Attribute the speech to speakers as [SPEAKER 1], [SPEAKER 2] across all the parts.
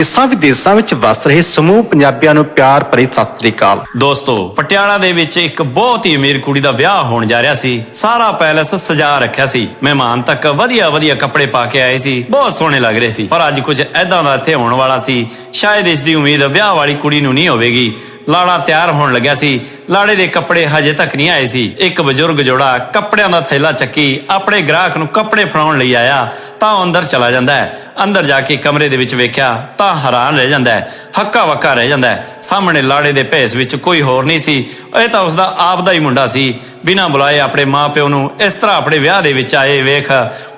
[SPEAKER 1] ਦੇਸਾਂ ਵਿਦੇਸਾਂ ਵਿੱਚ ਵਸ ਰਹੇ ਸਮੂਹ ਪੰਜਾਬੀਆਂ ਨੂੰ ਪਿਆਰ ਭਰੀ ਸਤਿ ਸ੍ਰੀ ਅਕਾਲ।
[SPEAKER 2] ਦੋਸਤੋ, ਪਟਿਆਲਾ ਦੇ ਵਿੱਚ ਇੱਕ ਬਹੁਤ ਹੀ ਅਮੀਰ ਕੁੜੀ ਦਾ ਵਿਆਹ ਹੋਣ ਜਾ ਰਿਹਾ ਸੀ। ਸਾਰਾ ਪੈਲਸ ਸਜਾ ਰੱਖਿਆ ਸੀ। ਮਹਿਮਾਨ ਤੱਕ ਵਧੀਆ ਵਧੀਆ ਕੱਪੜੇ ਪਾ ਕੇ ਆਏ ਸੀ। ਬਹੁਤ ਸੋਹਣੇ ਲੱਗ ਰਹੇ ਸੀ। ਪਰ ਅੱਜ ਕੁਝ ਐਦਾਂ ਦਾ ਇੱਥੇ ਹੋਣ ਵਾਲਾ ਸੀ। ਸ਼ਾਇਦ ਇਸ ਦੀ ਉਮੀਦ ਵਿਆਹ ਵਾਲੀ ਕੁੜੀ ਨੂੰ ਨਹੀਂ ਹੋਵੇਗੀ। ਲਾੜਾ ਤਿਆਰ ਹੋਣ ਲੱਗਿਆ ਸੀ। ਲਾੜੇ ਦੇ ਕੱਪੜੇ ਹਜੇ ਤੱਕ ਨਹੀਂ ਆਏ ਸੀ। ਇੱਕ ਬਜ਼ੁਰਗ ਜੋੜਾ ਕੱਪੜਿਆਂ ਦਾ ਥੈਲਾ ਚੱਕੀ ਆਪਣੇ ਗ੍ਰਾਹਕ ਨੂੰ ਕੱਪੜੇ ਫੜਾਉਣ ਲਈ ਆਇਆ, ਤਾਂ ਉਹ ਅੰਦਰ ਚਲਾ ਜਾਂਦਾ ਹੈ। ਅੰਦਰ ਜਾ ਕੇ ਕਮਰੇ ਦੇ ਵਿੱਚ ਵੇਖਿਆ, ਤਾਂ ਹੈਰਾਨ ਰਹਿ ਜਾਂਦਾ ਹੈ। ਹੱਕਾ ਵੱਕਾ ਰਹਿ ਜਾਂਦਾ ਹੈ। ਸਾਹਮਣੇ ਲਾੜੇ ਦੇ ਭੇਸ ਵਿੱਚ ਕੋਈ ਹੋਰ ਨਹੀਂ ਸੀ। ਇਹ ਤਾਂ ਉਸਦਾ ਆਪ ਦਾ ਹੀ ਮੁੰਡਾ ਸੀ। ਬਿਨਾਂ ਬੁਲਾਏ ਆਪਣੇ ਮਾਪਿਓ ਨੂੰ ਇਸ ਤਰ੍ਹਾਂ ਆਪਣੇ ਵਿਆਹ ਦੇ ਵਿੱਚ ਆਏ ਵੇਖ,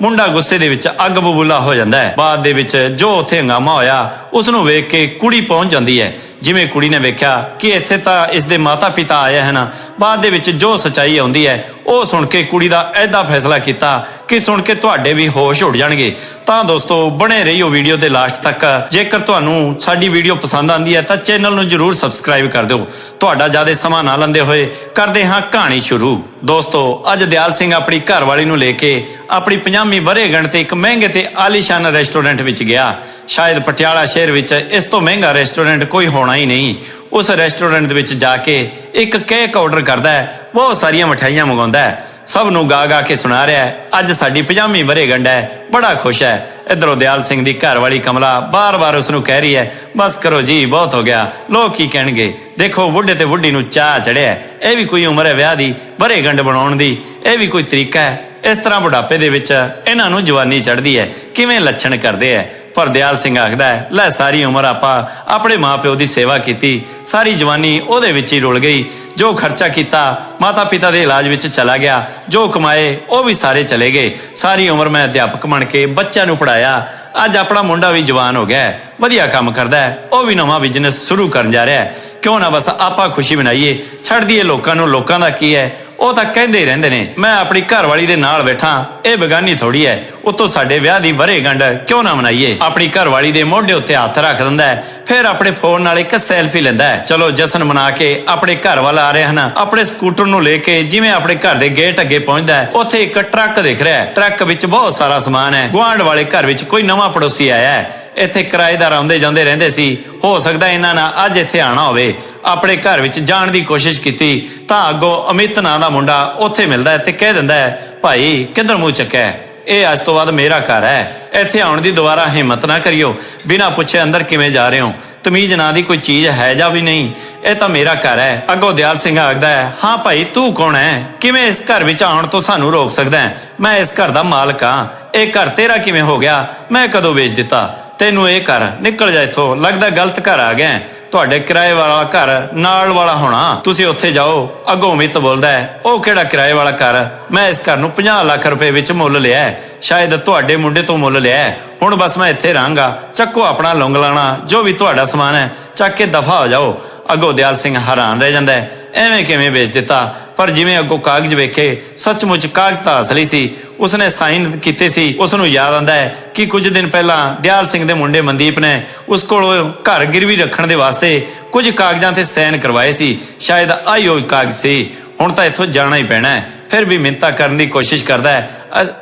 [SPEAKER 2] ਮੁੰਡਾ ਗੁੱਸੇ ਦੇ ਵਿੱਚ ਅੱਗ ਬਬੂਲਾ ਹੋ ਜਾਂਦਾ ਹੈ। ਬਾਅਦ ਦੇ ਵਿੱਚ ਜੋ ਉੱਥੇ ਹੰਗਾਮਾ ਹੋਇਆ ਉਸ ਨੂੰ ਵੇਖ ਕੇ ਕੁੜੀ ਪਹੁੰਚ ਜਾਂਦੀ ਹੈ। ਜਿਵੇਂ ਕੁੜੀ ਨੇ ਵੇਖਿਆ ਕਿ ਇੱਥੇ ਤਾਂ ਇਸ ਦੇ ਮਾਤਾ-ਪਿਤਾ ਆਏ ਹਨ, ਬਾਅਦ ਦੇ ਵਿੱਚ ਜੋ ਸਚਾਈ ਆਉਂਦੀ ਹੈ, ਉਹ ਸੁਣ ਕੇ ਕੁੜੀ ਦਾ ਐਦਾ ਫੈਸਲਾ ਕੀਤਾ ਕਿ ਸੁਣ ਕੇ ਤੁਹਾਡੇ ਵੀ ਹੋਸ਼ ਉੱਡ ਜਾਣਗੇ। ਤਾਂ ਦੋਸਤੋ, ਬਣੇ ਰਹੀਓ ਵੀਡੀਓ ਦੇ ਲਾਸਟ ਤੱਕ। ਜੇਕਰ ਤੁਹਾਨੂੰ ਸਾਡੀ ਵੀਡੀਓ ਪਸੰਦ ਆਂਦੀ ਹੈ, ਤਾਂ ਚੈਨਲ ਨੂੰ ਜਰੂਰ ਸਬਸਕ੍ਰਾਈਬ ਕਰ ਦਿਓ। ਤੁਹਾਡਾ ਜ਼ਿਆਦਾ ਸਮਾਂ ਨਾ ਲੰਦੇ ਹੋਏ ਕਰਦੇ ਹਾਂ ਕਹਾਣੀ ਸ਼ੁਰੂ। ਦੋਸਤੋ, ਅੱਜ ਦਿਆਲ ਸਿੰਘ ਆਪਣੀ ਘਰਵਾਲੀ ਨੂੰ ਲੈ ਕੇ ਆਪਣੀ 50ਵੀਂ ਵਰ੍ਹੇਗੰਢ ਤੇ ਇੱਕ ਮਹਿੰਗੇ ਤੇ ਆਲੀਸ਼ਾਨ ਰੈਸਟੋਰੈਂਟ ਵਿੱਚ ਗਿਆ। ਸ਼ਾਇਦ ਪਟਿਆਲਾ ਸ਼ਹਿਰ ਵਿੱਚ ਇਸ ਤੋਂ ਮਹਿੰਗਾ ਰੈਸਟੋਰੈਂਟ ਕੋਈ ਹੋਣਾ ਹੀ ਨਹੀਂ। ਉਸ ਰੈਸਟੋਰੈਂਟ ਦੇ ਵਿੱਚ ਜਾ ਕੇ ਇੱਕ ਕੇਕ ਆਰਡਰ ਕਰਦਾ ਹੈ, ਬਹੁਤ ਸਾਰੀਆਂ ਮਠਾਈਆਂ ਮੰਗਾਉਂਦਾ ਹੈ। ਸਭ ਨੂੰ ਗਾ ਗਾ ਕੇ ਸੁਣਾ ਰਿਹਾ ਹੈ, ਅੱਜ ਸਾਡੀ 50ਵੀਂ ਵਰ੍ਹੇਗੰਢ ਹੈ, ਬੜਾ ਖੁਸ਼ ਹੈ। ਇਧਰੋਂ ਦਿਆਲ ਸਿੰਘ ਦੀ ਘਰਵਾਲੀ ਕਮਲਾ ਬਾਰ-ਬਾਰ ਉਸ ਨੂੰ ਕਹਿ ਰਹੀ ਹੈ, ਬਸ ਕਰੋ ਜੀ, ਬਹੁਤ ਹੋ ਗਿਆ। ਲੋਕ ਕੀ ਕਹਿਣਗੇ? ਦੇਖੋ, ਬੁੱਢੇ ਤੇ ਬੁੱਢੀ ਨੂੰ ਚਾਹ ਚੜਿਆ ਇਹ ਵੀ ਕੋਈ ਉਮਰ ਹੈ ਵਿਆਹ ਦੀ ਵਰ੍ਹੇਗੰਢ ਬਣਾਉਣ ਦੀ। ਇਹ ਵੀ ਕੋਈ ਤਰੀਕਾ ਹੈ। ਇਸ ਤਰ੍ਹਾਂ ਬੁਢਾਪੇ ਦੇ ਵਿੱਚ ਇਹਨਾਂ ਨੂੰ ਜਵਾਨੀ ਚੜ੍ਹਦੀ ਹੈ। ਕਿਵੇਂ ਲੱਛਣ ਕਰਦੇ ਹੈ? ਪਰ ਦਿਆਲ ਸਿੰਘ ਆਖਦਾ ਹੈ, ਲੈ ਸਾਰੀ ਉਮਰ ਆਪਾਂ ਆਪਣੇ ਮਾਪਿਓ ਦੀ ਸੇਵਾ ਕੀਤੀ, ਸਾਰੀ ਜਵਾਨੀ ਉਹਦੇ ਵਿੱਚ ਹੀ ਰੁਲ ਗਈ। ਜੋ ਖਰਚਾ ਕੀਤਾ ਮਾਤਾ ਪਿਤਾ ਦੇ ਇਲਾਜ ਵਿੱਚ ਚਲਾ ਗਿਆ, ਜੋ ਕਮਾਏ, ਉਹ ਵੀ ਸਾਰੇ ਚਲੇ ਗਏ। ਸਾਰੀ ਉਮਰ ਮੈਂ ਅਧਿਆਪਕ ਬਣ ਕੇ ਬੱਚਿਆਂ ਨੂੰ ਪੜਾਇਆ ਅੱਜ ਆਪਣਾ ਮੁੰਡਾ ਵੀ ਜਵਾਨ ਹੋ ਗਿਆ ਵਧੀਆ ਕੰਮ ਕਰਦਾ ਹੈ, ਉਹ ਵੀ ਨਵਾਂ ਬਿਜ਼ਨਸ ਸ਼ੁਰੂ ਕਰਨ ਜਾ ਰਿਹਾ ਹੈ। ਕਿਉਂ ਨਾ ਬਸ ਆਪਾਂ ਖੁਸ਼ੀ ਮਨਾਈਏ, ਛੱਡ ਦਈਏ ਲੋਕਾਂ ਨੂੰ, ਲੋਕਾਂ ਦਾ ਕੀ ਹੈ? ਉਹ ਤਾਂ ਕਹਿੰਦੇ ਹੀ ਰਹਿੰਦੇ ਨੇ, ਮੈਂ ਆਪਣੀ ਘਰਵਾਲੀ ਦੇ ਨਾਲ ਬੈਠਾ, ਇਹ ਬਗਾਨੀ ਥੋੜੀ ਹੈ, ਉਤੋਂ ਸਾਡੇ ਵਿਆਹ ਦੀ ਵਰ੍ਹੇਗੰਢ ਕਿਉਂ ਨਾ ਮਨਾਈਏ? ਆਪਣੀ ਘਰਵਾਲੀ ਦੇ ਮੋਢੇ ਉੱਤੇ ਹੱਥ ਰੱਖ ਦਿੰਦਾ ਹੈ, ਫਿਰ ਆਪਣੇ ਫੋਨ ਨਾਲ ਇੱਕ ਸੈਲਫੀ ਲੈਂਦਾ ਹੈ। ਚਲੋ, ਜਸ਼ਨ ਮਨਾ ਕੇ ਆਪਣੇ ਘਰ ਵੱਲ ਆ ਰਹੇ ਹਨ ਆਪਣੇ ਸਕੂਟਰ ਨੂੰ ਲੈ ਕੇ ਜਿਵੇਂ ਆਪਣੇ ਘਰ ਦੇ ਗੇਟ ਅੱਗੇ ਪਹੁੰਚਦਾ ਹੈ, ਉੱਥੇ ਇੱਕ ਟਰੱਕ ਦਿਖ ਰਿਹਾ ਹੈ। ਟਰੱਕ ਵਿੱਚ ਬਹੁਤ ਸਾਰਾ ਸਮਾਨ ਹੈ, ਗੁਆਂਢ ਵਾਲੇ ਘਰ ਵਿੱਚ ਕੋਈ ਨਵਾਂ ਪੜੋਸੀ ਆਇਆ ਹੈ। ਇੱਥੇ ਕਿਰਾਏਦਾਰ ਆਉਂਦੇ ਜਾਂਦੇ ਰਹਿੰਦੇ ਸੀ। ਹੋ ਸਕਦਾ ਇਹਨਾਂ ਨਾਲ ਅੱਜ ਇੱਥੇ ਆਣਾ ਹੋਵੇ। ਆਪਣੇ ਘਰ ਵਿੱਚ ਜਾਣ ਦੀ ਕੋਸ਼ਿਸ਼ ਕੀਤੀ, ਤਾਂ ਅੱਗੋਂ ਅਮਿਤ ਨਾਂ ਦਾ ਮੁੰਡਾ ਉੱਥੇ ਮਿਲਦਾ ਤੇ ਕਹਿ ਦਿੰਦਾ ਹੈ, ਭਾਈ, ਕਿੱਧਰ ਮੂੰਹ ਚੱਕਿਆ ਇਹ ਅੱਜ ਤੋਂ ਬਾਅਦ ਮੇਰਾ ਘਰ ਹੈ। ਇੱਥੇ ਆਉਣ ਦੀ ਦੁਬਾਰਾ ਹਿੰਮਤ ਨਾ ਕਰਿਓ। ਬਿਨਾਂ ਪੁੱਛੇ ਅੰਦਰ ਕਿਵੇਂ ਜਾ ਰਹੇ ਹੋ? ਤਮੀਜ਼ ਨਾਂ ਦੀ ਕੋਈ ਚੀਜ਼ ਹੈ ਜਾਂ ਵੀ ਨਹੀਂ? ਇਹ ਤਾਂ ਮੇਰਾ ਘਰ ਹੈ। ਅੱਗੋਂ ਦਿਆਲ ਸਿੰਘ ਆਖਦਾ ਹੈ, ਹਾਂ ਭਾਈ, ਤੂੰ ਕੌਣ ਹੈ? ਕਿਵੇਂ ਇਸ ਘਰ ਵਿੱਚ ਆਉਣ ਤੋਂ ਸਾਨੂੰ ਰੋਕ ਸਕਦਾ ਹੈ? ਮੈਂ ਇਸ ਘਰ ਦਾ ਮਾਲਕ ਹਾਂ। ਇਹ ਘਰ ਤੇਰਾ ਕਿਵੇਂ ਹੋ ਗਿਆ? ਮੈਂ ਕਦੋਂ ਵੇਚ ਦਿੱਤਾ? ਤੈਨੂੰ ਇਹ ਘਰ ਨਿਕਲ ਜਾ ਇੱਥੋਂ ਲੱਗਦਾ ਗਲਤ ਘਰ ਆ ਗਿਆ। ਤੁਹਾਡੇ ਕਿਰਾਏ ਵਾਲਾ ਘਰ ਨਾਲ ਵਾਲਾ ਹੋਣਾ। ਤੁਸੀਂ ਉੱਥੇ ਜਾਓ, ਅੱਗੋਂ ਮਿੱਤ ਬੋਲਦਾ ਹੈ, ਉਹ ਕਿਹੜਾ ਕਿਰਾਏ ਵਾਲਾ ਘਰ? ਮੈਂ ਇਸ ਘਰ ਨੂੰ 50 ਲੱਖ ਰੁਪਏ ਵਿੱਚ ਮੁੱਲ ਲਿਆ ਸ਼ਾਇਦ ਤੁਹਾਡੇ ਮੁੰਡੇ ਤੋਂ ਮੁੱਲ ਲਿਆ ਹੁਣ ਬਸ ਮੈਂ ਇੱਥੇ ਰਹਾਂਗਾ। ਚੱਕੋ ਆਪਣਾ ਲੌਂਗ ਲਾਣਾ, ਜੋ ਵੀ ਤੁਹਾਡਾ ਸਮਾਨ ਹੈ, ਚੱਕ ਕੇ ਦਫਾ ਹੋ ਜਾਓ। ਅੱਗੋਂ ਦਿਆਲ ਸਿੰਘ ਹੈਰਾਨ ਰਹਿ ਜਾਂਦਾ ਹੈ, ਐਵੇਂ ਕਿਵੇਂ ਵੇਚ ਦਿੱਤਾ? ਪਰ ਜਿਵੇਂ ਅੱਗੋਂ ਕਾਗਜ਼ ਵੇਖੇ, ਸੱਚਮੁੱਚ ਕਾਗਜ਼ ਤਾਂ ਅਸਲੀ ਸੀ। ਉਸਨੇ ਸਾਈਨ ਕੀਤੇ ਸੀ ਉਸ ਨੂੰ ਯਾਦ ਆਂਦਾ ਹੈ ਕਿ ਕੁਝ ਦਿਨ ਪਹਿਲਾਂ ਦਿਆਲ ਸਿੰਘ ਦੇ ਮੁੰਡੇ ਮਨਦੀਪ ਨੇ ਉਸ ਕੋਲ ਘਰ ਗਿਰਵੀ ਰੱਖਣ ਦੇ ਵਾਸਤੇ ਕੁਝ ਕਾਗਜ਼ਾਂ ਤੇ ਸਾਈਨ ਕਰਵਾਏ ਸੀ। ਸ਼ਾਇਦ ਆਈ ਕਾਗਜ਼ ਸੀ। ਹੁਣ ਤਾਂ ਇੱਥੋਂ ਜਾਣਾ ਹੀ ਪੈਣਾ ਹੈ। ਫਿਰ ਵੀ ਮਿੰਤਾ ਕਰਨ ਦੀ ਕੋਸ਼ਿਸ਼ ਕਰਦਾ ਹੈ।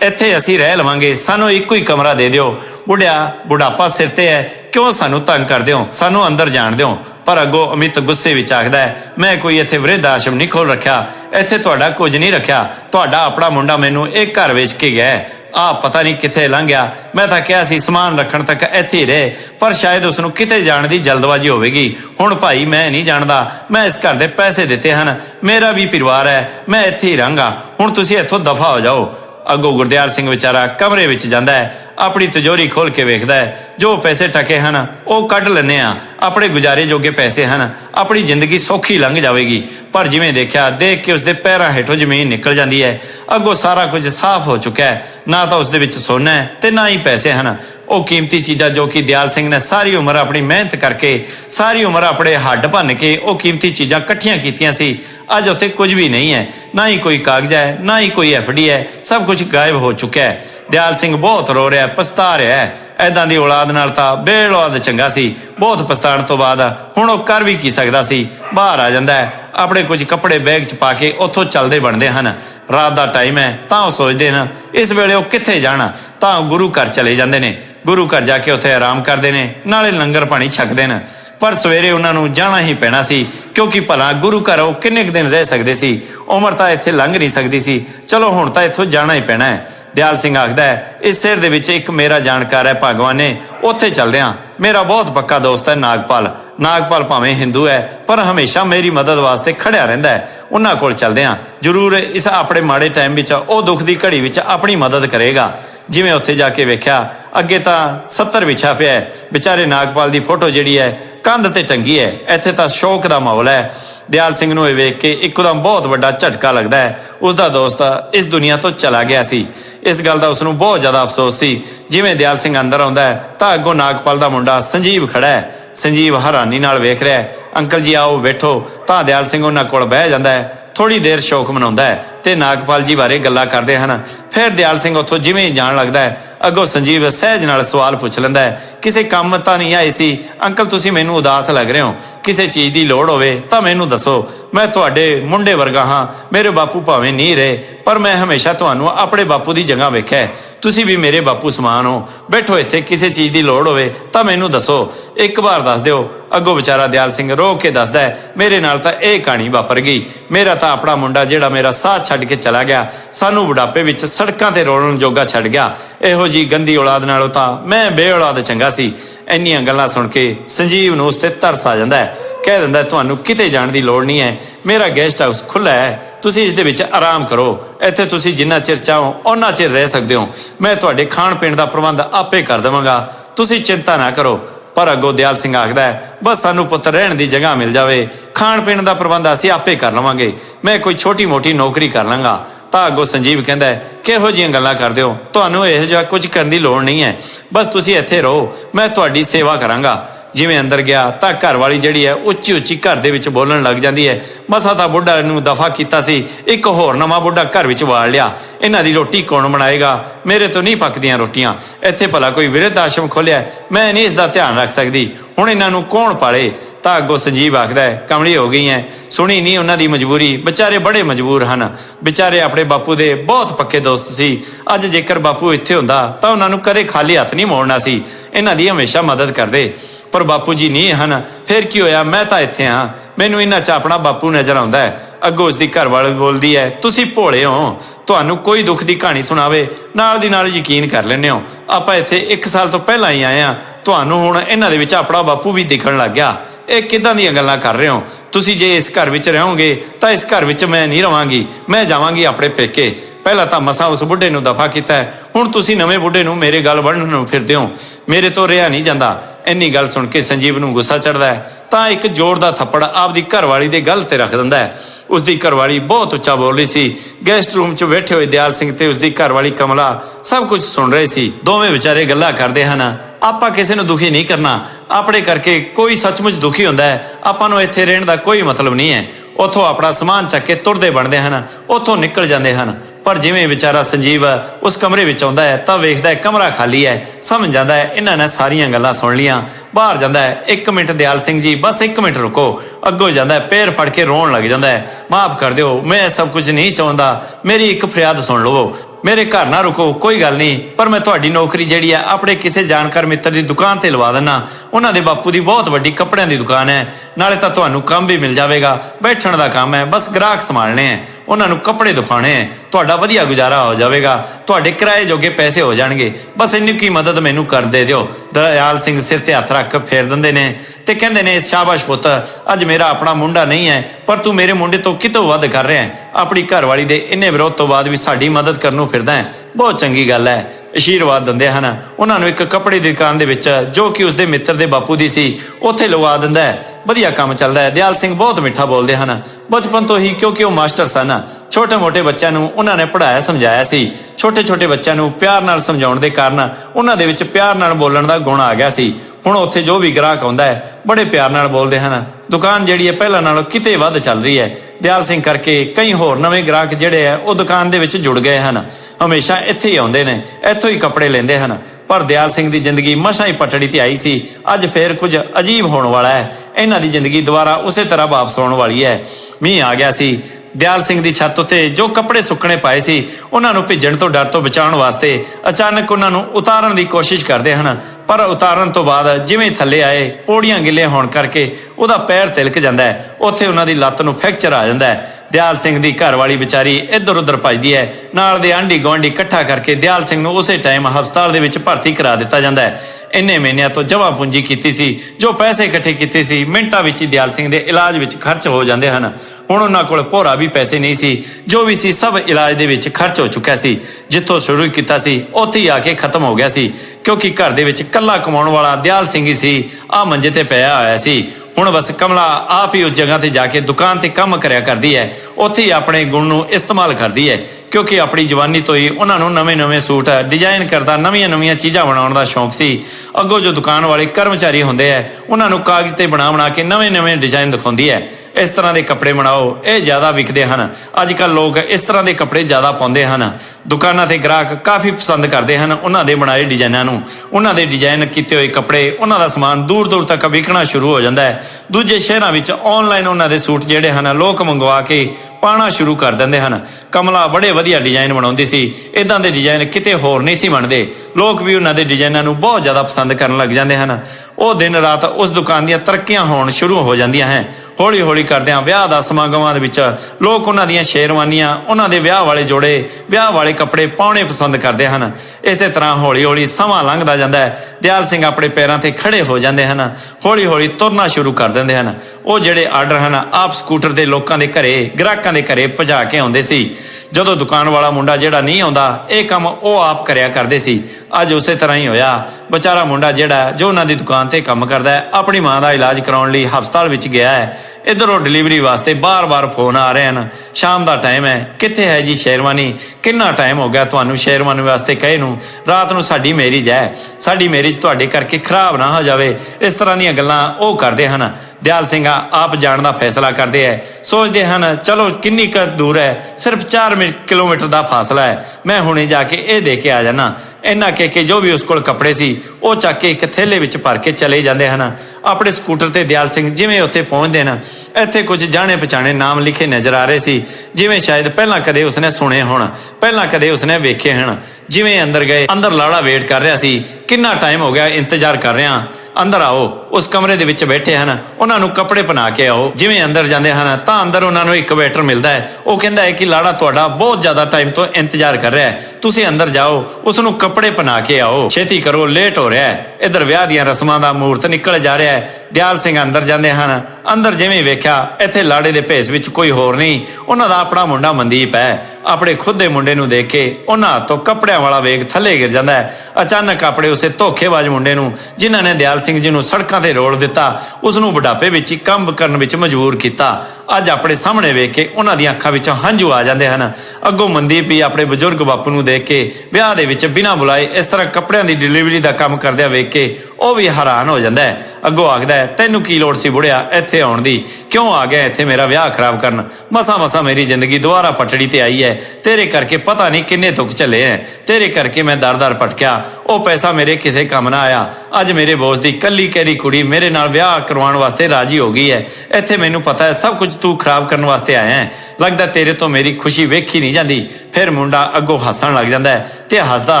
[SPEAKER 2] ਇੱਥੇ ਅਸੀਂ ਰਹਿ ਲਵਾਂਗੇ। ਸਾਨੂੰ ਇੱਕੋ ਹੀ ਕਮਰਾ ਦੇ ਦਿਓ। ਬੁਢਿਆ, ਬੁਢਾਪਾ ਸਿਰ ਤੇ ਹੈ। ਕਿਉਂ ਸਾਨੂੰ ਤੰਗ ਕਰਦੇ ਹੋ? ਸਾਨੂੰ ਅੰਦਰ ਜਾਣ ਦਿਓ। ਪਰ ਅੱਗੋਂ ਅਮਿਤ ਗੁੱਸੇ ਵਿੱਚ ਆਖਦਾ ਹੈ, ਮੈਂ ਕੋਈ ਇੱਥੇ ਵਿਰਧ ਆਸ਼ਰਮ ਨਹੀਂ ਖੋਲ ਰੱਖਿਆ। ਇੱਥੇ ਤੁਹਾਡਾ ਕੁਝ ਨਹੀਂ ਰੱਖਿਆ। ਤੁਹਾਡਾ ਆਪਣਾ ਮੁੰਡਾ ਮੈਨੂੰ ਇਹ ਘਰ ਵੇਚ ਕੇ ਗਿਆ ਹੈ। ਆ ਪਤਾ ਨਹੀਂ ਕਿੱਥੇ ਲੰਘ ਗਿਆ ਮੈਂ ਤਾਂ ਕਿਹਾ ਸੀ, ਸਮਾਨ ਰੱਖਣ ਤੱਕ ਇੱਥੇ ਹੀ ਰਹੇ, ਪਰ ਸ਼ਾਇਦ ਉਸ ਨੂੰ ਕਿਤੇ ਜਾਣ ਦੀ ਜਲਦਬਾਜ਼ੀ ਹੋਵੇਗੀ। ਹੁਣ ਭਾਈ, ਮੈਂ ਨਹੀਂ ਜਾਣਦਾ। ਮੈਂ ਇਸ ਘਰ ਦੇ ਪੈਸੇ ਦਿੱਤੇ ਹਨ। ਮੇਰਾ ਵੀ ਪਰਿਵਾਰ ਹੈ। ਮੈਂ ਇੱਥੇ ਹੀ ਰਹਾਂਗਾ। ਹੁਣ ਤੁਸੀਂ ਇੱਥੋਂ ਦਫਾ ਹੋ ਜਾਓ। ਅੱਗੋਂ ਗੁਰਦਿਆਲ ਸਿੰਘ ਵਿਚਾਰਾ ਕਮਰੇ ਵਿੱਚ ਜਾਂਦਾ ਹੈ। ਆਪਣੀ ਤਿਜੋਰੀ ਖੋਲ ਕੇ ਵੇਖਦਾ ਹੈ। ਜੋ ਪੈਸੇ ਟਕੇ ਹਨ, ਉਹ ਕੱਢ ਲੈਨੇ ਆ ਆਪਣੇ ਗੁਜ਼ਾਰੇ ਜੋਗੇ ਪੈਸੇ ਹਨ। ਆਪਣੀ ਜ਼ਿੰਦਗੀ ਸੌਖੀ ਲੰਘ ਜਾਵੇਗੀ। ਪਰ ਜਿਵੇਂ ਦੇਖਿਆ, ਦੇਖ ਕੇ ਉਸਦੇ ਪੈਰਾਂ ਹੇਠੋਂ ਜ਼ਮੀਨ ਨਿਕਲ ਜਾਂਦੀ ਹੈ। ਅੱਗੋਂ ਸਾਰਾ ਕੁਝ ਸਾਫ਼ ਹੋ ਚੁੱਕਾ ਹੈ। ਨਾ ਤਾਂ ਉਸਦੇ ਵਿੱਚ ਸੋਨਾ ਹੈ ਤੇ ਨਾ ਹੀ ਪੈਸੇ ਹਨ। ਉਹ ਕੀਮਤੀ ਚੀਜ਼ਾਂ ਜੋ ਕਿ ਦਿਆਲ ਸਿੰਘ ਨੇ ਸਾਰੀ ਉਮਰ ਆਪਣੀ ਮਿਹਨਤ ਕਰਕੇ, ਸਾਰੀ ਉਮਰ ਆਪਣੇ ਹੱਡ ਭੰਨ ਕੇ ਉਹ ਕੀਮਤੀ ਚੀਜ਼ਾਂ ਇਕੱਠੀਆਂ ਕੀਤੀਆਂ ਸੀ। ਅੱਜ ਉੱਥੇ ਕੁਝ ਵੀ ਨਹੀਂ ਹੈ। ਨਾ ਹੀ ਕੋਈ ਕਾਗਜ਼ਾ ਹੈ, ਨਾ ਹੀ ਕੋਈ ਐਫਡੀ ਹੈ। ਸਭ ਕੁਝ ਗਾਇਬ ਹੋ ਚੁੱਕਾ ਹੈ। ਦਿਆਲ ਸਿੰਘ ਬਹੁਤ ਰੋ ਰਿਹਾ ਪਛਤਾ ਰਿਹਾ ਹੈ। ਐਦਾਂ ਦੀ ਔਲਾਦ ਨਾਲ ਤਾਂ ਬੇਔਲਾਦ ਚੰਗਾ ਸੀ। ਬਹੁਤ ਪਛਤਾਣ ਤੋਂ ਬਾਅਦ ਹੁਣ ਉਹ ਕਰ ਵੀ ਕੀ ਸਕਦਾ ਸੀ? ਬਾਹਰ ਆ ਜਾਂਦਾ ਹੈ। ਆਪਣੇ ਕੁਝ ਕੱਪੜੇ ਬੈਗ 'ਚ ਪਾ ਕੇ ਉੱਥੋਂ ਚੱਲਦੇ ਬਣਦੇ ਹਨ। ਰਾਤ ਦਾ ਟਾਈਮ ਹੈ, ਤਾਂ ਉਹ ਸੋਚਦੇ ਹਨ, ਇਸ ਵੇਲੇ ਉਹ ਕਿੱਥੇ ਜਾਣਾ? ਤਾਂ ਉਹ ਗੁਰੂ ਘਰ ਚਲੇ ਜਾਂਦੇ ਨੇ। ਗੁਰੂ ਘਰ ਜਾ ਕੇ ਉੱਥੇ ਆਰਾਮ ਕਰਦੇ ਨੇ, ਨਾਲੇ ਲੰਗਰ ਪਾਣੀ ਛਕਦੇ ਨੇ। ਪਰ ਸਵੇਰੇ ਉਹਨਾਂ ਨੂੰ ਜਾਣਾ ਹੀ ਪੈਣਾ ਸੀ, ਕਿਉਂਕਿ ਭਲਾ ਗੁਰੂ ਘਰ ਉਹ ਕਿੰਨੇ ਕੁ ਦਿਨ ਰਹਿ ਸਕਦੇ ਸੀ? ਉਮਰ ਤਾਂ ਇੱਥੇ ਲੰਘ ਨਹੀਂ ਸਕਦੀ ਸੀ। ਚਲੋ ਹੁਣ ਤਾਂ ਇੱਥੋਂ ਜਾਣਾ ਹੀ ਪੈਣਾ ਹੈ। ਦਿਆਲ ਸਿੰਘ ਆਖਦਾ ਹੈ, ਇਸ ਸਿਰ ਦੇ ਵਿੱਚ ਇੱਕ ਮੇਰਾ ਜਾਣਕਾਰ ਹੈ ਭਗਵਾਨੇ ਉੱਥੇ ਚੱਲਦੇ ਹਾਂ। ਮੇਰਾ ਬਹੁਤ ਪੱਕਾ ਦੋਸਤ ਹੈ ਨਾਗਪਾਲ। ਨਾਗਪਾਲ ਭਾਵੇਂ ਹਿੰਦੂ ਹੈ, ਪਰ ਹਮੇਸ਼ਾ ਮੇਰੀ ਮਦਦ ਵਾਸਤੇ ਖੜਿਆ ਰਹਿੰਦਾ ਹੈ। ਉਹਨਾਂ ਕੋਲ ਚੱਲਦੇ ਹਾਂ। ਜ਼ਰੂਰ ਇਸ ਆਪਣੇ ਮਾੜੇ ਟਾਈਮ ਵਿੱਚ ਉਹ ਦੁੱਖ ਦੀ ਘੜੀ ਵਿੱਚ ਆਪਣੀ ਮਦਦ ਕਰੇਗਾ। ਜਿਵੇਂ ਉੱਥੇ ਜਾ ਕੇ ਵੇਖਿਆ, ਅੱਗੇ ਤਾਂ 70 ਵਿਛਾ ਪਿਆ ਹੈ। ਵਿਚਾਰੇ ਨਾਗਪਾਲ ਦੀ ਫੋਟੋ ਜਿਹੜੀ ਹੈ, ਕੰਧ ਤੇ ਟੰਗੀ ਹੈ। ਇੱਥੇ ਤਾਂ ਸ਼ੌਕ ਦਾ ਮਾਹੌਲ ਹੈ। ਦਿਆਲ ਸਿੰਘ ਨੂੰ ਇਹ ਵੇਖ ਕੇ ਇੱਕਦਮ ਬਹੁਤ ਵੱਡਾ ਝਟਕਾ ਲੱਗਦਾ ਹੈ। ਉਸ ਦਾ ਦੋਸਤ ਇਸ ਦੁਨੀਆ ਤੋਂ ਚਲਾ ਗਿਆ ਸੀ। ਇਸ ਗੱਲ ਦਾ ਉਸ ਨੂੰ ਬਹੁਤ ਜ਼ਿਆਦਾ ਅਫਸੋਸ ਸੀ। ਜਿਵੇਂ ਦਿਆਲ ਸਿੰਘ ਅੰਦਰ ਆਉਂਦਾ ਹੈ, ਤਾਂ ਅੱਗੋਂ ਨਾਗਪਾਲ ਦਾ ਮੁੰਡਾ ਸੰਜੀਵ ਖੜਾ ਹੈ। ਸੰਜੀਵ ਹੈਰਾਨੀ ਨਾਲ ਵੇਖ ਰਿਹਾ ਹੈ। ਅੰਕਲ ਜੀ ਆਓ, ਬੈਠੋ। ਤਾਂ ਦਿਆਲ ਸਿੰਘ ਉਹਨਾਂ ਕੋਲ ਬਹਿ ਜਾਂਦਾ ਹੈ। ਥੋੜੀ ਦੇਰ ਸ਼ੌਕ ਮਨਾਉਂਦਾ ਹੈ ਤੇ ਨਾਗਪਾਲ ਜੀ ਬਾਰੇ ਗੱਲਾਂ ਕਰਦੇ ਹਨ। ਫਿਰ ਦਿਆਲ ਸਿੰਘ ਉੱਥੋਂ ਜਿਵੇਂ ਹੀ ਜਾਣ ਲੱਗਦਾ ਹੈ ਅੱਗੋਂ ਸੰਜੀਵ ਸਹਿਜ ਨਾਲ ਸਵਾਲ ਪੁੱਛ ਲੈਂਦਾ ਹੈ, ਕਿਸੇ ਕੰਮ ਤਾਂ ਨਹੀਂ ਆਏ ਸੀ? ਅੰਕਲ, ਤੁਸੀਂ ਮੈਨੂੰ ਉਦਾਸ ਲੱਗ ਰਹੇ ਹੋ। ਕਿਸੇ ਚੀਜ਼ ਦੀ ਲੋੜ ਹੋਵੇ ਤਾਂ ਮੈਨੂੰ ਦੱਸੋ। ਮੈਂ ਤੁਹਾਡੇ ਮੁੰਡੇ ਵਰਗਾ ਹਾਂ। ਮੇਰੇ ਬਾਪੂ ਭਾਵੇਂ ਨਹੀਂ ਰਹੇ, ਪਰ ਮੈਂ ਹਮੇਸ਼ਾ ਤੁਹਾਨੂੰ ਆਪਣੇ ਬਾਪੂ ਦੀ ਜਗ੍ਹਾ ਵੇਖਿਆ ਤੁਸੀਂ ਵੀ ਮੇਰੇ ਬਾਪੂ ਸਮਾਨ ਹੋ। ਬੈਠੋ ਇੱਥੇ, ਕਿਸੇ ਚੀਜ਼ ਦੀ ਲੋੜ ਹੋਵੇ ਤਾਂ ਮੈਨੂੰ ਦੱਸੋ। ਇੱਕ ਵਾਰ ਦੱਸ ਦਿਓ। ਅੱਗੋਂ ਵਿਚਾਰਾ ਦਿਆਲ ਸਿੰਘ ਰੋ ਕੇ ਦੱਸਦਾ ਹੈ, ਮੇਰੇ ਨਾਲ ਤਾਂ ਇਹ ਕਹਾਣੀ ਵਾਪਰ ਗਈ। ਮੇਰਾ ਤਾਂ ਆਪਣਾ ਮੁੰਡਾ ਜਿਹੜਾ ਮੇਰਾ ਸਾਥ ਛੱਡ ਕੇ ਚਲਾ ਗਿਆ, ਸਾਨੂੰ ਬੁਢਾਪੇ ਵਿੱਚ ਸੜਕਾਂ ਤੇ ਰੋਣ ਜੋਗਾ ਛੱਡ ਗਿਆ। ਇਹੋ ਜੀ ਗੰਦੀ ਔਲਾਦ ਨਾਲੋਂ ਤਾਂ ਮੈਂ ਬੇਔਲਾਦ ਚੰਗਾ ਸੀ। ਇੰਨੀਆਂ ਗੱਲਾਂ ਸੁਣ ਕੇ ਸੰਜੀਵ ਨੂੰ ਉਸ ਤੇ ਤਰਸ ਆ ਜਾਂਦਾ ਹੈ। ਕਹਿ ਦਿੰਦਾ ਤੁਹਾਨੂੰ ਕਿਤੇ ਜਾਣ ਦੀ ਲੋੜ ਨਹੀਂ ਹੈ। ਮੇਰਾ ਗੈਸਟ ਹਾਊਸ ਖੁੱਲਾ ਹੈ। ਤੁਸੀਂ ਇਸ ਦੇ ਵਿੱਚ ਆਰਾਮ ਕਰੋ। ਇੱਥੇ ਤੁਸੀਂ ਜਿੰਨਾ ਚਿਰ ਚਾਹੋ ਉਹਨਾਂ ਚਿਰ ਰਹਿ ਸਕਦੇ ਹੋ। ਮੈਂ ਤੁਹਾਡੇ ਖਾਣ ਪੀਣ ਦਾ ਪ੍ਰਬੰਧ ਆਪੇ ਕਰ ਦੇਵਾਂਗਾ। ਤੁਸੀਂ ਚਿੰਤਾ ਨਾ ਕਰੋ। ਪਰ ਅੱਗੋਂ ਦਿਆਲ ਸਿੰਘ ਆਖਦਾ ਹੈ, ਬਸ ਸਾਨੂੰ ਪੁੱਤ ਰਹਿਣ ਦੀ ਜਗ੍ਹਾ ਮਿਲ ਜਾਵੇ। ਖਾਣ ਪੀਣ ਦਾ ਪ੍ਰਬੰਧ ਅਸੀਂ ਆਪੇ ਕਰ ਲਵਾਂਗੇ। ਮੈਂ ਕੋਈ ਛੋਟੀ ਮੋਟੀ ਨੌਕਰੀ ਕਰ ਲਾਂਗਾ। ਤਾਂ ਅੱਗੋਂ ਸੰਜੀਵ ਕਹਿੰਦਾ ਹੈ, ਕਿਹੋ ਜਿਹੀਆਂ ਗੱਲਾਂ ਕਰਦੇ ਹੋ? ਤੁਹਾਨੂੰ ਇਹੋ ਜਿਹਾ ਕੁਝ ਕਰਨ ਦੀ ਲੋੜ ਨਹੀਂ ਹੈ। ਬਸ ਤੁਸੀਂ ਇੱਥੇ ਰਹੋ। ਮੈਂ ਤੁਹਾਡੀ ਸੇਵਾ ਕਰਾਂਗਾ। ਜਿਵੇਂ ਅੰਦਰ ਗਿਆ ਤਾਂ ਘਰ ਵਾਲੀ ਜਿਹੜੀ ਹੈ ਉੱਚੀ ਉੱਚੀ ਘਰ ਦੇ ਵਿੱਚ ਬੋਲਣ ਲੱਗ ਜਾਂਦੀ ਹੈ। ਮਸਾ ਤਾਂ ਬੁੱਢਾ ਨੂੰ ਦਫਾ ਕੀਤਾ ਸੀ। ਇੱਕ ਹੋਰ ਨਵਾਂ ਬੁੱਢਾ ਘਰ ਵਿੱਚ ਵਾੜ ਲਿਆ। ਇਹਨਾਂ ਦੀ ਰੋਟੀ ਕੌਣ ਬਣਾਏਗਾ? ਮੇਰੇ ਤੋਂ ਨਹੀਂ ਪੱਕਦੀਆਂ ਰੋਟੀਆਂ। ਇੱਥੇ ਭਲਾ ਕੋਈ ਵਿਰਧ ਆਸ਼ਰਮ ਖੋਲਿਆ ਮੈਂ ਨਹੀਂ ਇਸ ਦਾ ਧਿਆਨ ਰੱਖ ਸਕਦੀ। ਹੁਣ ਇਹਨਾਂ ਨੂੰ ਕੌਣ ਪਾਲੇ? ਤਾਂ ਅੱਗੋਂ ਸੰਜੀਵ ਆਖਦਾ ਹੈ, ਕਮਲੀ ਹੋ ਗਈ ਹੈ। ਸੁਣੀ ਨਹੀਂ ਉਹਨਾਂ ਦੀ ਮਜਬੂਰੀ। ਵਿਚਾਰੇ ਬੜੇ ਮਜਬੂਰ ਹਨ। ਵਿਚਾਰੇ ਆਪਣੇ ਬਾਪੂ ਦੇ ਬਹੁਤ ਪੱਕੇ ਦੋਸਤ ਸੀ। ਅੱਜ ਜੇਕਰ ਬਾਪੂ ਇੱਥੇ ਹੁੰਦਾ ਤਾਂ ਉਹਨਾਂ ਨੂੰ ਕਦੇ ਖਾਲੀ ਹੱਥ ਨਹੀਂ ਮੋੜਨਾ ਸੀ। ਇਹਨਾਂ ਦੀ ਹਮੇਸ਼ਾ ਮਦਦ ਕਰਦੇ ਪਰ ਬਾਪੂ ਜੀ ਨਹੀਂ ਹਨ। ਫਿਰ ਕੀ ਹੋਇਆ? ਮੈਂ ਤਾਂ ਇੱਥੇ ਹਾਂ। ਮੈਨੂੰ ਇਹਨਾਂ 'ਚ ਆਪਣਾ ਬਾਪੂ ਨਜ਼ਰ ਆਉਂਦਾ ਹੈ। ਅੱਗੋਂ ਉਸ ਦੀ ਘਰ ਵਾਲੀ ਬੋਲਦੀ ਹੈ, ਤੁਸੀਂ ਭੋਲੇ ਹੋ। ਤੁਹਾਨੂੰ ਕੋਈ ਦੁੱਖ ਦੀ ਕਹਾਣੀ ਸੁਣਾਵੇ, ਨਾਲ ਦੀ ਨਾਲ ਯਕੀਨ ਕਰ ਲੈਂਦੇ ਹੋ। ਆਪਾਂ ਇੱਥੇ 1 ਸਾਲ ਤੋਂ ਪਹਿਲਾਂ ਹੀ ਆਏ ਆ ਤੁਹਾਨੂੰ ਹੁਣ ਇਹਨਾਂ ਦੇ ਵਿੱਚ ਆਪਣਾ ਬਾਪੂ ਵੀ ਦਿਖਣ ਲੱਗ ਗਿਆ। ਇਹ ਕਿਦਾਂ ਦੀਆਂ ਗੱਲਾਂ ਕਰ ਰਹੇ ਹੋ? ਤੁਸੀਂ ਜੇ ਇਸ ਘਰ ਵਿੱਚ ਰਹੋਗੇ, ਤਾਂ ਇਸ ਘਰ ਵਿੱਚ ਮੈਂ ਨਹੀਂ ਰਵਾਂਗੀ। ਮੈਂ ਜਾਵਾਂਗੀ ਆਪਣੇ ਪੇਕੇ। ਪਹਿਲਾਂ ਤਾਂ ਮਸਾ ਉਸ ਬੁੱਢੇ ਨੂੰ ਦਫਾ ਕੀਤਾ ਹੁਣ ਤੁਸੀਂ ਨਵੇਂ ਬੁੱਢੇ ਨੂੰ ਮੇਰੇ ਗੱਲ ਵੜਨ ਨੂੰ ਫਿਰਦੇ ਹੋ। ਮੇਰੇ ਤੋਂ ਰਿਹਾ ਨਹੀਂ ਜਾਂਦਾ। ਇੰਨੀ ਗੱਲ ਸੁਣ ਕੇ ਸੰਜੀਵ ਨੂੰ ਗੁੱਸਾ ਚੜਦਾ ਹੈ, ਤਾਂ ਇੱਕ ਜ਼ੋਰ ਦਾ ਥੱਪੜ ਆਪਦੀ ਘਰਵਾਲੀ ਦੇ ਗਲ ਤੇ ਰੱਖ ਦਿੰਦਾ ਹੈ। ਉਸ ਦੀ ਘਰਵਾਲੀ ਬਹੁਤ ਉੱਚਾ ਬੋਲ ਰਹੀ ਸੀ। ਗੈਸਟ ਰੂਮ 'ਚ ਬੈਠੇ ਹੋਏ ਦਿਆਲ ਸਿੰਘ ਤੇ ਉਸ ਦੀ ਘਰਵਾਲੀ ਕਮਲਾ ਸਭ ਕੁਝ ਸੁਣ ਰਹੇ ਸੀ। ਦੋਵੇਂ ਵਿਚਾਰੇ ਗੱਲਾਂ ਕਰਦੇ ਹਨ, ਆਪਾਂ ਕਿਸੇ ਨੂੰ ਦੁਖੀ ਨਹੀਂ ਕਰਨਾ। ਆਪਣੇ ਕਰਕੇ ਕੋਈ ਸੱਚਮੁੱਚ ਦੁਖੀ ਹੁੰਦਾ ਹੈ। ਆਪਾਂ ਨੂੰ ਇੱਥੇ ਰਹਿਣ ਦਾ ਕੋਈ ਮਤਲਬ ਨਹੀਂ ਹੈ। ਉਥੋਂ ਆਪਣਾ ਸਮਾਨ ਚੱਕ ਕੇ ਤੁਰਦੇ ਬਣਦੇ ਹਨ। ਉਥੋਂ ਨਿਕਲ ਜਾਂਦੇ ਹਨ। ਪਰ ਜਿਵੇਂ ਵਿਚਾਰਾ ਸੰਜੀਵ ਉਸ ਕਮਰੇ ਵਿੱਚ ਆਉਂਦਾ ਹੈ, ਤਾਂ ਵੇਖਦਾ ਹੈ ਕਮਰਾ ਖਾਲੀ ਹੈ, ਸਮਝ ਜਾਂਦਾ ਹੈ ਇਹਨਾਂ ਨੇ ਸਾਰੀਆਂ ਗੱਲਾਂ ਸੁਣ ਲੀਆਂ ਬਾਹਰ ਜਾਂਦਾ ਹੈ 1 ਮਿੰਟ ਦਿਆਲ ਸਿੰਘ ਜੀ, ਬਸ 1 ਮਿੰਟ ਰੁਕੋ। ਅੱਗੋਂ ਜਾਂਦਾ ਹੈ, ਪੈਰ ਫੜ ਕੇ ਰੋਣ ਲੱਗ ਜਾਂਦਾ ਹੈ। ਮਾਫ ਕਰ ਦਿਓ, ਮੈਂ ਸਭ ਕੁਝ ਨਹੀਂ ਚਾਹੁੰਦਾ। ਮੇਰੀ ਇੱਕ ਫਰਿਆਦ ਸੁਣ ਲਵੋ। ਮੇਰੇ ਘਰ ਨਾ ਰੁਕੋ, ਕੋਈ ਗੱਲ ਨਹੀਂ। ਪਰ ਮੈਂ ਤੁਹਾਡੀ ਨੌਕਰੀ ਜਿਹੜੀ ਹੈ ਆਪਣੇ ਕਿਸੇ ਜਾਣਕਾਰ ਮਿੱਤਰ ਦੀ ਦੁਕਾਨ ਤੇ ਲਵਾ ਦਿੰਨਾ। ਉਹਨਾਂ ਦੇ ਬਾਪੂ ਦੀ ਬਹੁਤ ਵੱਡੀ ਕੱਪੜਿਆਂ ਦੀ ਦੁਕਾਨ ਹੈ। ਨਾਲੇ ਤਾਂ ਤੁਹਾਨੂੰ ਕੰਮ ਵੀ ਮਿਲ ਜਾਵੇਗਾ। ਬੈਠਣ ਦਾ ਕੰਮ ਹੈ, ਬਸ ਗ੍ਰਾਹਕ ਸੰਭਾਲਣੇ ਹੈ। ਉਹਨਾਂ ਨੂੰ ਕੱਪੜੇ ਦਿਖਾਉਣੇ ਹੈ। ਤੁਹਾਡਾ ਵਧੀਆ ਗੁਜ਼ਾਰਾ ਹੋ ਜਾਵੇਗਾ। ਤੁਹਾਡੇ ਕਿਰਾਏ ਜੋਗੇ ਪੈਸੇ ਹੋ ਜਾਣਗੇ। ਬਸ ਇੰਨੀ ਕੀ ਮਦਦ ਮੈਨੂੰ ਕਰ ਦੇ ਦਿਓ। ਦਇਆਲ ਸਿੰਘ ਸਿਰ ਤੇ ਹੱਥ ਰੱਖ ਫੇਰ ਦਿੰਦੇ ਨੇ ਤੇ ਕਹਿੰਦੇ ਨੇ, ਸ਼ਾਬਾਸ਼ ਪੁੱਤ, ਅੱਜ ਮੇਰਾ ਆਪਣਾ ਮੁੰਡਾ ਨਹੀਂ ਹੈ, ਪਰ ਤੂੰ ਮੇਰੇ ਮੁੰਡੇ ਤੋਂ ਕਿਤੋਂ ਵੱਧ ਕਰ ਰਿਹਾ ਹੈ? ਆਪਣੀ ਘਰਵਾਲੀ ਦੇ ਇੰਨੇ ਵਿਰੋਧ ਤੋਂ ਬਾਅਦ ਵੀ ਸਾਡੀ ਮਦਦ ਕਰਨ ਨੂੰ ਫਿਰਦਾ ਹੈ। ਬਹੁਤ ਚੰਗੀ ਗੱਲ ਹੈ। ਅਸ਼ੀਰਵਾਦ ਦਿੰਦੇ ਹਨ। ਉਹਨਾਂ ਨੂੰ ਇੱਕ ਕੱਪੜੇ ਦੀ ਦੁਕਾਨ ਦੇ ਵਿੱਚ, ਜੋ ਕਿ ਉਸਦੇ ਮਿੱਤਰ ਦੇ ਬਾਪੂ ਦੀ ਸੀ, ਉੱਥੇ ਲਵਾ ਦਿੰਦਾ ਹੈ। ਵਧੀਆ ਕੰਮ ਚੱਲਦਾ ਹੈ। ਦਿਆਲ ਸਿੰਘ ਬਹੁਤ ਮਿੱਠਾ ਬੋਲਦੇ ਹਨ। ਬਚਪਨ ਤੋਂ ਹੀ, ਕਿਉਂਕਿ ਉਹ ਮਾਸਟਰ ਸਨ ਛੋਟੇ ਮੋਟੇ ਬੱਚਿਆਂ ਨੂੰ ਉਹਨਾਂ ਨੇ ਪੜ੍ਹਾਇਆ, ਸਮਝਾਇਆ ਸੀ। ਛੋਟੇ ਛੋਟੇ ਬੱਚਿਆਂ ਨੂੰ ਪਿਆਰ ਨਾਲ ਸਮਝਾਉਣ ਦੇ ਕਾਰਨ ਉਹਨਾਂ ਦੇ ਵਿੱਚ ਪਿਆਰ ਨਾਲ ਬੋਲਣ ਦਾ ਗੁਣ ਆ ਗਿਆ ਸੀ। ਹੁਣ ਉੱਥੇ ਜੋ ਵੀ ਗ੍ਰਾਹਕ ਆਉਂਦਾ ਹੈ, ਬੜੇ ਪਿਆਰ ਨਾਲ ਬੋਲਦੇ ਹਨ। ਦੁਕਾਨ ਜਿਹੜੀ ਹੈ, ਪਹਿਲਾਂ ਨਾਲੋਂ ਕਿਤੇ ਵੱਧ ਚੱਲ ਰਹੀ ਹੈ। ਦਿਆਲ ਸਿੰਘ ਕਰਕੇ ਕਈ ਹੋਰ ਨਵੇਂ ਗ੍ਰਾਹਕ ਜਿਹੜੇ ਆ ਉਹ ਦੁਕਾਨ ਦੇ ਵਿੱਚ ਜੁੜ ਗਏ ਹਨ। ਹਮੇਸ਼ਾ ਇੱਥੇ ਹੀ ਆਉਂਦੇ ਨੇ, ਇੱਥੋਂ ਹੀ ਕੱਪੜੇ ਲੈਂਦੇ ਹਨ। ਪਰ ਦਿਆਲ ਸਿੰਘ ਦੀ ਜ਼ਿੰਦਗੀ ਮਸਾਂ ਹੀ ਪਟੜੀ ਤੇ ਆਈ ਸੀ। ਅੱਜ ਫੇਰ ਕੁਝ ਅਜੀਬ ਹੋਣ ਵਾਲਾ ਹੈ। ਇਹਨਾਂ ਦੀ ਜ਼ਿੰਦਗੀ ਦੁਬਾਰਾ ਉਸੇ ਤਰ੍ਹਾਂ ਵਾਪਸ ਆਉਣ ਵਾਲੀ ਹੈ। ਮੀਂਹ ਆ ਗਿਆ ਸੀ। ਦਿਆਲ ਸਿੰਘ ਦੀ ਛੱਤ ਉੱਤੇ ਜੋ ਕੱਪੜੇ ਸੁੱਕਣੇ ਪਾਏ ਸੀ, ਉਹਨਾਂ ਨੂੰ ਭਿੱਜਣ ਤੋਂ ਡਰ ਤੋਂ ਬਚਾਉਣ ਵਾਸਤੇ ਅਚਾਨਕ ਉਹਨਾਂ ਨੂੰ ਉਤਾਰਨ ਦੀ ਕੋਸ਼ਿਸ਼ ਕਰਦੇ ਹਨ। ਪਰ ਉਤਾਰਨ ਤੋਂ ਬਾਅਦ ਜਿਵੇਂ ਥੱਲੇ ਆਏ, ਪੌੜੀਆਂ ਗਿੱਲੇ ਹੋਣ ਕਰਕੇ ਉਹਦਾ ਪੈਰ ਤਿਲਕ ਜਾਂਦਾ ਹੈ। ਉੱਥੇ ਉਹਨਾਂ ਦੀ ਲੱਤ ਨੂੰ ਫ੍ਰੈਕਚਰ ਆ ਜਾਂਦਾ ਹੈ। ਦਿਆਲ ਸਿੰਘ ਦੀ ਘਰ ਵਾਲੀ ਵਿਚਾਰੀ ਇੱਧਰ ਉੱਧਰ ਭੱਜਦੀ ਹੈ। ਨਾਲ ਦੇ ਆਂਢੀ ਗੁਆਂਢੀ ਇਕੱਠਾ ਕਰਕੇ ਦਿਆਲ ਸਿੰਘ ਨੂੰ ਉਸੇ ਟਾਈਮ ਹਸਪਤਾਲ ਦੇ ਵਿੱਚ ਭਰਤੀ ਕਰਾ ਦਿੱਤਾ ਜਾਂਦਾ ਹੈ। ਇੰਨੇ ਮਹੀਨਿਆਂ ਤੋਂ ਜਮਾ ਪੂੰਜੀ ਕੀਤੀ ਸੀ, ਜੋ ਪੈਸੇ ਇਕੱਠੇ ਕੀਤੇ ਸੀ, ਮਿੰਟਾਂ ਵਿੱਚ ਹੀ ਦਿਆਲ ਸਿੰਘ ਦੇ ਇਲਾਜ ਵਿੱਚ ਖਰਚ ਹੋ ਜਾਂਦੇ ਹਨ। ਹੁਣ ਉਹਨਾਂ ਕੋਲ ਭੋਰਾ ਵੀ ਪੈਸੇ ਨਹੀਂ ਸੀ, ਜੋ ਵੀ ਸੀ ਸਭ ਇਲਾਜ ਦੇ ਵਿੱਚ ਖਰਚ ਹੋ ਚੁੱਕਿਆ ਸੀ। ਜਿੱਥੋਂ ਸ਼ੁਰੂ ਕੀਤਾ ਸੀ, ਉੱਥੇ ਹੀ ਆ ਕੇ ਖਤਮ ਹੋ ਗਿਆ ਸੀ। ਕਿਉਂਕਿ ਘਰ ਦੇ ਵਿੱਚ ਇਕੱਲਾ ਕਮਾਉਣ ਵਾਲਾ ਦਿਆਲ ਸਿੰਘ ਹੀ ਸੀ, ਆ ਮੰਜੇ ਤੇ ਪਿਆ ਹੋਇਆ ਸੀ। ਹੁਣ ਬਸ ਕਮਲਾ ਆਪ ਹੀ ਉਸ ਜਗ੍ਹਾ ਤੇ ਜਾ ਕੇ ਦੁਕਾਨ ਤੇ ਕੰਮ ਕਰਿਆ ਕਰਦੀ ਹੈ। ਉੱਥੇ ਹੀ ਆਪਣੇ ਗੁਣ ਨੂੰ ਇਸਤੇਮਾਲ ਕਰਦੀ ਹੈ, ਕਿਉਂਕਿ ਆਪਣੀ ਜਵਾਨੀ ਤੋਂ ਹੀ ਉਹਨਾਂ ਨੂੰ ਨਵੇਂ-ਨਵੇਂ ਸੂਟ, ਡਿਜ਼ਾਈਨ ਕਰਦਾ ਨਵੀਆਂ-ਨਵੀਆਂ ਚੀਜ਼ਾਂ ਬਣਾਉਣ ਦਾ ਸ਼ੌਂਕ ਸੀ। ਅੱਗੋਂ ਜੋ ਦੁਕਾਨ ਵਾਲੇ ਕਰਮਚਾਰੀ ਹੁੰਦੇ ਆ ਉਹਨਾਂ ਨੂੰ ਕਾਗਜ਼ ਤੇ ਬਣਾ-ਬਣਾ ਕੇ ਨਵੇਂ-ਨਵੇਂ ਡਿਜ਼ਾਈਨ ਦਿਖਾਉਂਦੀ ਹੈ। ਇਸ ਤਰ੍ਹਾਂ ਦੇ ਕੱਪੜੇ ਬਣਾਓ, ਇਹ ਜ਼ਿਆਦਾ ਵਿਕਦੇ ਹਨ। ਅੱਜ ਕੱਲ ਲੋਕ ਇਸ ਤਰ੍ਹਾਂ ਦੇ ਕੱਪੜੇ ਜ਼ਿਆਦਾ ਪਾਉਂਦੇ ਹਨ। ਦੁਕਾਨਾਂ ਤੇ ਗ੍ਰਾਹਕ ਕਾਫੀ ਪਸੰਦ ਕਰਦੇ ਹਨ ਉਹਨਾਂ ਦੇ ਬਣਾਏ ਡਿਜ਼ਾਈਨਾਂ ਨੂੰ। ਉਹਨਾਂ ਦੇ ਡਿਜ਼ਾਈਨ ਕੀਤੇ ਹੋਏ ਕੱਪੜੇ, ਉਹਨਾਂ ਦਾ ਸਮਾਨ ਦੂਰ ਦੂਰ ਤੱਕ ਵਿਕਣਾ ਸ਼ੁਰੂ ਹੋ ਜਾਂਦਾ ਹੈ। ਦੂਜੇ ਸ਼ਹਿਰਾਂ ਵਿੱਚ ਆਨਲਾਈਨ ਉਹਨਾਂ ਦੇ ਸੂਟ ਜਿਹੜੇ ਹਨ, ਲੋਕ ਮੰਗਵਾ ਕੇ ਪਾਣਾ ਸ਼ੁਰੂ ਕਰ ਦਿੰਦੇ ਹਨ। ਕਮਲਾ ਬੜੇ ਵਧੀਆ ਡਿਜ਼ਾਈਨ ਬਣਾਉਂਦੀ ਸੀ। ਇਦਾਂ ਦੇ ਡਿਜ਼ਾਈਨ ਕਿਤੇ ਹੋਰ ਨਹੀਂ ਸੀ ਬਣਦੇ। ਲੋਕ ਵੀ ਉਹਨਾਂ ਦੇ ਡਿਜ਼ਾਈਨਾਂ ਨੂੰ ਬਹੁਤ ਜ਼ਿਆਦਾ ਪਸੰਦ ਕਰਨ ਲੱਗ ਜਾਂਦੇ ਹਨ। ਉਹ ਦਿਨ ਰਾਤ ਉਸ ਦੁਕਾਨ ਦੀਆਂ ਤਰੱਕੀਆਂ ਹੋਣ ਸ਼ੁਰੂ ਹੋ ਜਾਂਦੀਆਂ ਹੈ ਹੌਲੀ ਹੌਲੀ ਕਰਦਿਆਂ ਵਿਆਹ ਦਾ ਸਮਾਗਮਾਂ ਦੇ ਵਿੱਚ ਲੋਕ ਉਹਨਾਂ ਦੀਆਂ ਸ਼ੇਰਵਾਨੀਆਂ, ਉਹਨਾਂ ਦੇ ਵਿਆਹ ਵਾਲੇ ਜੋੜੇ, ਵਿਆਹ ਵਾਲੇ ਕੱਪੜੇ ਪਾਉਣੇ ਪਸੰਦ ਕਰਦੇ ਹਨ। ਇਸੇ ਤਰ੍ਹਾਂ ਹੌਲੀ ਹੌਲੀ ਸਮਾਂ ਲੰਘਦਾ ਜਾਂਦਾ ਹੈ। ਦਿਆਲ ਸਿੰਘ ਆਪਣੇ ਪੈਰਾਂ ਤੇ ਖੜੇ ਹੋ ਜਾਂਦੇ ਹਨ। ਹੌਲੀ ਹੌਲੀ ਤੁਰਨਾ ਸ਼ੁਰੂ ਕਰ ਦਿੰਦੇ ਹਨ। ਉਹ ਜਿਹੜੇ ਆਰਡਰ ਹਨ, ਆਪ ਸਕੂਟਰ ਦੇ ਲੋਕਾਂ ਦੇ ਘਰੇ, ਗ੍ਰਾਹਕਾਂ ਦੇ ਘਰੇ ਭਜਾ ਕੇ ਆਉਂਦੇ ਸੀ। ਜਦੋਂ ਦੁਕਾਨ ਵਾਲਾ ਮੁੰਡਾ ਜਿਹੜਾ ਨਹੀਂ ਆਉਂਦਾ, ਇਹ ਕੰਮ ਉਹ ਆਪ ਕਰਿਆ ਕਰਦੇ ਸੀ। ਅੱਜ ਉਸੇ ਤਰ੍ਹਾਂ ਹੀ ਹੋਇਆ। ਵਿਚਾਰਾ ਮੁੰਡਾ ਜਿਹੜਾ ਜੋ ਉਹਨਾਂ ਦੀ ਦੁਕਾਨ ਤੇ ਕੰਮ ਕਰਦਾ ਹੈ, ਆਪਣੀ ਮਾਂ ਦਾ ਇਲਾਜ ਕਰਾਉਣ ਲਈ ਹਸਪਤਾਲ ਵਿੱਚ ਗਿਆ ਹੈ। ਇਧਰੋਂ ਡਿਲੀਵਰੀ ਵਾਸਤੇ ਬਾਰ-ਬਾਰ ਫੋਨ ਆ ਰਹੇ ਹਨ। ਸ਼ਾਮ ਦਾ ਟਾਈਮ ਹੈ। ਕਿੱਥੇ ਹੈ ਜੀ ਸ਼ੇਰਵਾਨੀ? ਕਿੰਨਾ ਟਾਈਮ ਹੋ ਗਿਆ ਤੁਹਾਨੂੰ ਸ਼ੇਰਵਾਨੀ ਵਾਸਤੇ ਕਹੇ ਨੂੰ? ਰਾਤ ਨੂੰ ਸਾਡੀ ਮੈਰਿਜ ਹੈ। ਸਾਡੀ ਮੈਰਿਜ ਤੁਹਾਡੇ ਕਰਕੇ ਖਰਾਬ ਨਾ ਹੋ ਜਾਵੇ। ਇਸ ਤਰ੍ਹਾਂ ਦੀਆਂ ਗੱਲਾਂ ਉਹ ਕਰਦੇ ਹਨ। ਦਿਆਲ ਸਿੰਘ ਆਪ ਜਾਣ ਦਾ ਫੈਸਲਾ ਕਰਦੇ ਹੈ ਸੋਚਦੇ ਹਨ, ਚਲੋ ਕਿੰਨੀ ਕੁ ਦੂਰ ਹੈ ਸਿਰਫ 4 ਕਿਲੋਮੀਟਰ ਦਾ ਫਾਸਲਾ ਹੈ ਮੈਂ ਹੁਣੇ ਜਾ ਕੇ ਇਹ ਦੇ ਕੇ ਆ ਜਾਣਾ ਇੰਨਾ ਕਹਿ ਕੇ ਜੋ ਵੀ ਉਸ ਕੋਲ ਕੱਪੜੇ ਸੀ, ਉਹ ਚੱਕ ਕੇ ਇੱਕ ਥੈਲੇ ਵਿੱਚ ਭਰ ਕੇ ਚਲੇ ਜਾਂਦੇ ਹਨ। ਆਪਣੇ ਸਕੂਟਰ ਤੇ ਦਿਆਲ ਸਿੰਘ ਜਿਵੇਂ ਉੱਥੇ ਪਹੁੰਚਦੇ ਹਨ, ਇੱਥੇ ਕੁਝ ਜਾਣੇ ਪਛਾਣੇ ਨਾਮ ਲਿਖੇ ਨਜ਼ਰ ਆ ਰਹੇ ਸੀ, ਜਿਵੇਂ ਸ਼ਾਇਦ ਪਹਿਲਾਂ ਕਦੇ ਉਸਨੇ ਸੁਣੇ ਹੋਣ, ਪਹਿਲਾਂ ਕਦੇ ਉਸਨੇ ਵੇਖੇ ਹਨ। ਜਿਵੇਂ ਅੰਦਰ ਗਏ, ਅੰਦਰ ਲਾੜਾ ਵੇਟ ਕਰ ਰਿਹਾ ਸੀ, ਕਿੰਨਾ ਟਾਈਮ ਹੋ ਗਿਆ ਇੰਤਜ਼ਾਰ ਕਰ ਰਿਹਾ। ਅੰਦਰ ਆਓ। ਉਸ ਕਮਰੇ ਦੇ ਵਿੱਚ ਬੈਠੇ ਹਨ। ਉਹਨਾਂ ਨੂੰ ਕੱਪੜੇ ਪਨਾ ਕੇ ਆਓ। ਜਿਵੇਂ ਅੰਦਰ ਜਾਂਦੇ ਹਨ, ਤਾਂ ਅੰਦਰ ਉਹਨਾਂ ਨੂੰ ਇੱਕ ਵੇਟਰ ਮਿਲਦਾ ਹੈ। ਉਹ ਕਹਿੰਦਾ ਹੈ ਕਿ ਲਾੜਾ ਤੁਹਾਡਾ ਬਹੁਤ ਜ਼ਿਆਦਾ ਟਾਈਮ ਤੋਂ ਇੰਤਜ਼ਾਰ ਕਰ ਰਿਹਾ ਹੈ। ਤੁਸੀਂ ਅੰਦਰ ਜਾਓ, ਉਸ ਨੂੰ ਕੱਪੜੇ ਪਨਾ ਕੇ ਆਓ। ਛੇਤੀ ਕਰੋ ਲੇਟ ਹੋ ਰਿਹਾ ਹੈ। ਇਧਰ ਵਿਆਹ ਦੀਆਂ ਰਸਮਾਂ ਦਾ ਮੂਰਤ ਨਿਕਲ ਜਾ ਰਿਹਾ ਹੈ। ਦਿਆਲ ਸਿੰਘ ਅੰਦਰ ਜਾਂਦੇ ਹਨ। ਅੰਦਰ ਜਿਵੇਂ ਵੇਖਿਆ, ਇੱਥੇ ਲਾੜੇ ਦੇ ਭੇਸ ਵਿੱਚ ਕੋਈ ਹੋਰ ਨਹੀਂ। ਉਹਨਾਂ ਦਾ ਆਪਣਾ ਮੁੰਡਾ ਮਨਦੀਪ ਹੈ। ਆਪਣੇ ਖੁਦ ਦੇ ਮੁੰਡੇ ਨੂੰ ਦੇਖ ਕੇ ਉਹਨਾਂ ਹੱਥੋਂ ਕੱਪੜਿਆਂ ਵਾਲਾ ਵੇਗ ਥੱਲੇ ਗਿਰ ਜਾਂਦਾ ਹੈ। ਅਚਾਨਕ ਆਪਣੇ ਉਸੇ ਧੋਖੇਬਾਜ਼ ਮੁੰਡੇ ਨੂੰ, ਜਿਨ੍ਹਾਂ ਨੇ ਦਿਆਲ ਸਿੰਘ ਜੀ ਨੂੰ ਸੜਕਾਂ ਤੇ ਰੋਲ ਦਿੱਤਾ ਉਸ ਨੂੰ ਬੁਢਾਪੇ ਵਿੱਚ ਹੀ ਕੰਮ ਕਰਨ ਵਿੱਚ ਮਜਬੂਰ ਕੀਤਾ। ਅੱਜ ਆਪਣੇ ਸਾਹਮਣੇ ਵੇਖ ਕੇ ਉਹਨਾਂ ਦੀਆਂ ਅੱਖਾਂ ਵਿੱਚੋਂ ਹੰਝੂ ਆ ਜਾਂਦੇ ਹਨ। ਅੱਗੋਂ ਮਨਦੀਪ ਵੀ ਆਪਣੇ ਬਜ਼ੁਰਗ ਬਾਪੂ ਨੂੰ ਦੇਖ ਕੇ ਵਿਆਹ ਦੇ ਵਿੱਚ ਬਿਨਾਂ ਬੁਲਾਏ ਇਸ ਤਰ੍ਹਾਂ ਕੱਪੜਿਆਂ ਦੀ ਡਿਲੀਵਰੀ ਦਾ ਕੰਮ ਕਰਦਿਆਂ ਵੇਖ ਕੇ ਉਹ ਵੀ ਹੈਰਾਨ ਹੋ ਜਾਂਦਾ ਹੈ। ਅੱਗੋਂ ਆਖਦਾ ਹੈ, ਤੈਨੂੰ ਕੀ ਲੋੜ ਸੀ ਬੁੜਿਆ ਇੱਥੇ ਆਉਣ ਦੀ? ਕਿਉਂ ਆ ਗਿਆ ਇੱਥੇ ਮੇਰਾ ਵਿਆਹ ਖਰਾਬ ਕਰਨ? ਮਸਾ ਮਸਾ ਮੇਰੀ ਜ਼ਿੰਦਗੀ ਦੁਬਾਰਾ ਪਟੜੀ ਤੇ ਆਈ ਹੈ। ਤੇਰੇ ਕਰਕੇ ਪਤਾ ਨਹੀਂ ਕਿੰਨੇ ਦੁੱਖ ਚੱਲੇ ਐ ਤੇਰੇ ਕਰਕੇ ਮੈਂ ਦਰ-ਦਰ ਭਟਕਿਆ। ਉਹ ਪੈਸਾ ਮੇਰੇ ਕਿਸੇ ਕੰਮ ਨਾ ਆਇਆ। ਅੱਜ ਮੇਰੇ ਬੋਸ ਦੀ ਕੱਲੀ ਕੈਰੀ ਕੁੜੀ ਮੇਰੇ ਨਾਲ ਵਿਆਹ ਕਰਵਾਉਣ ਵਾਸਤੇ ਰਾਜੀ ਹੋ ਗਈ ਹੈ। ਇੱਥੇ ਮੈਨੂੰ ਪਤਾ ਹੈ, ਸਭ ਕੁਝ ਤੂੰ ਖਰਾਬ ਕਰਨ ਵਾਸਤੇ ਆਇਆ ਹੈ। ਲੱਗਦਾ ਤੇਰੇ ਤੋਂ ਮੇਰੀ ਖੁਸ਼ੀ ਵੇਖੀ ਨਹੀਂ ਜਾਂਦੀ। ਫਿਰ ਮੁੰਡਾ ਅੱਗੋਂ ਹੱਸਣ ਲੱਗ ਜਾਂਦਾ ਹੈ ਤੇ ਹੱਸਦਾ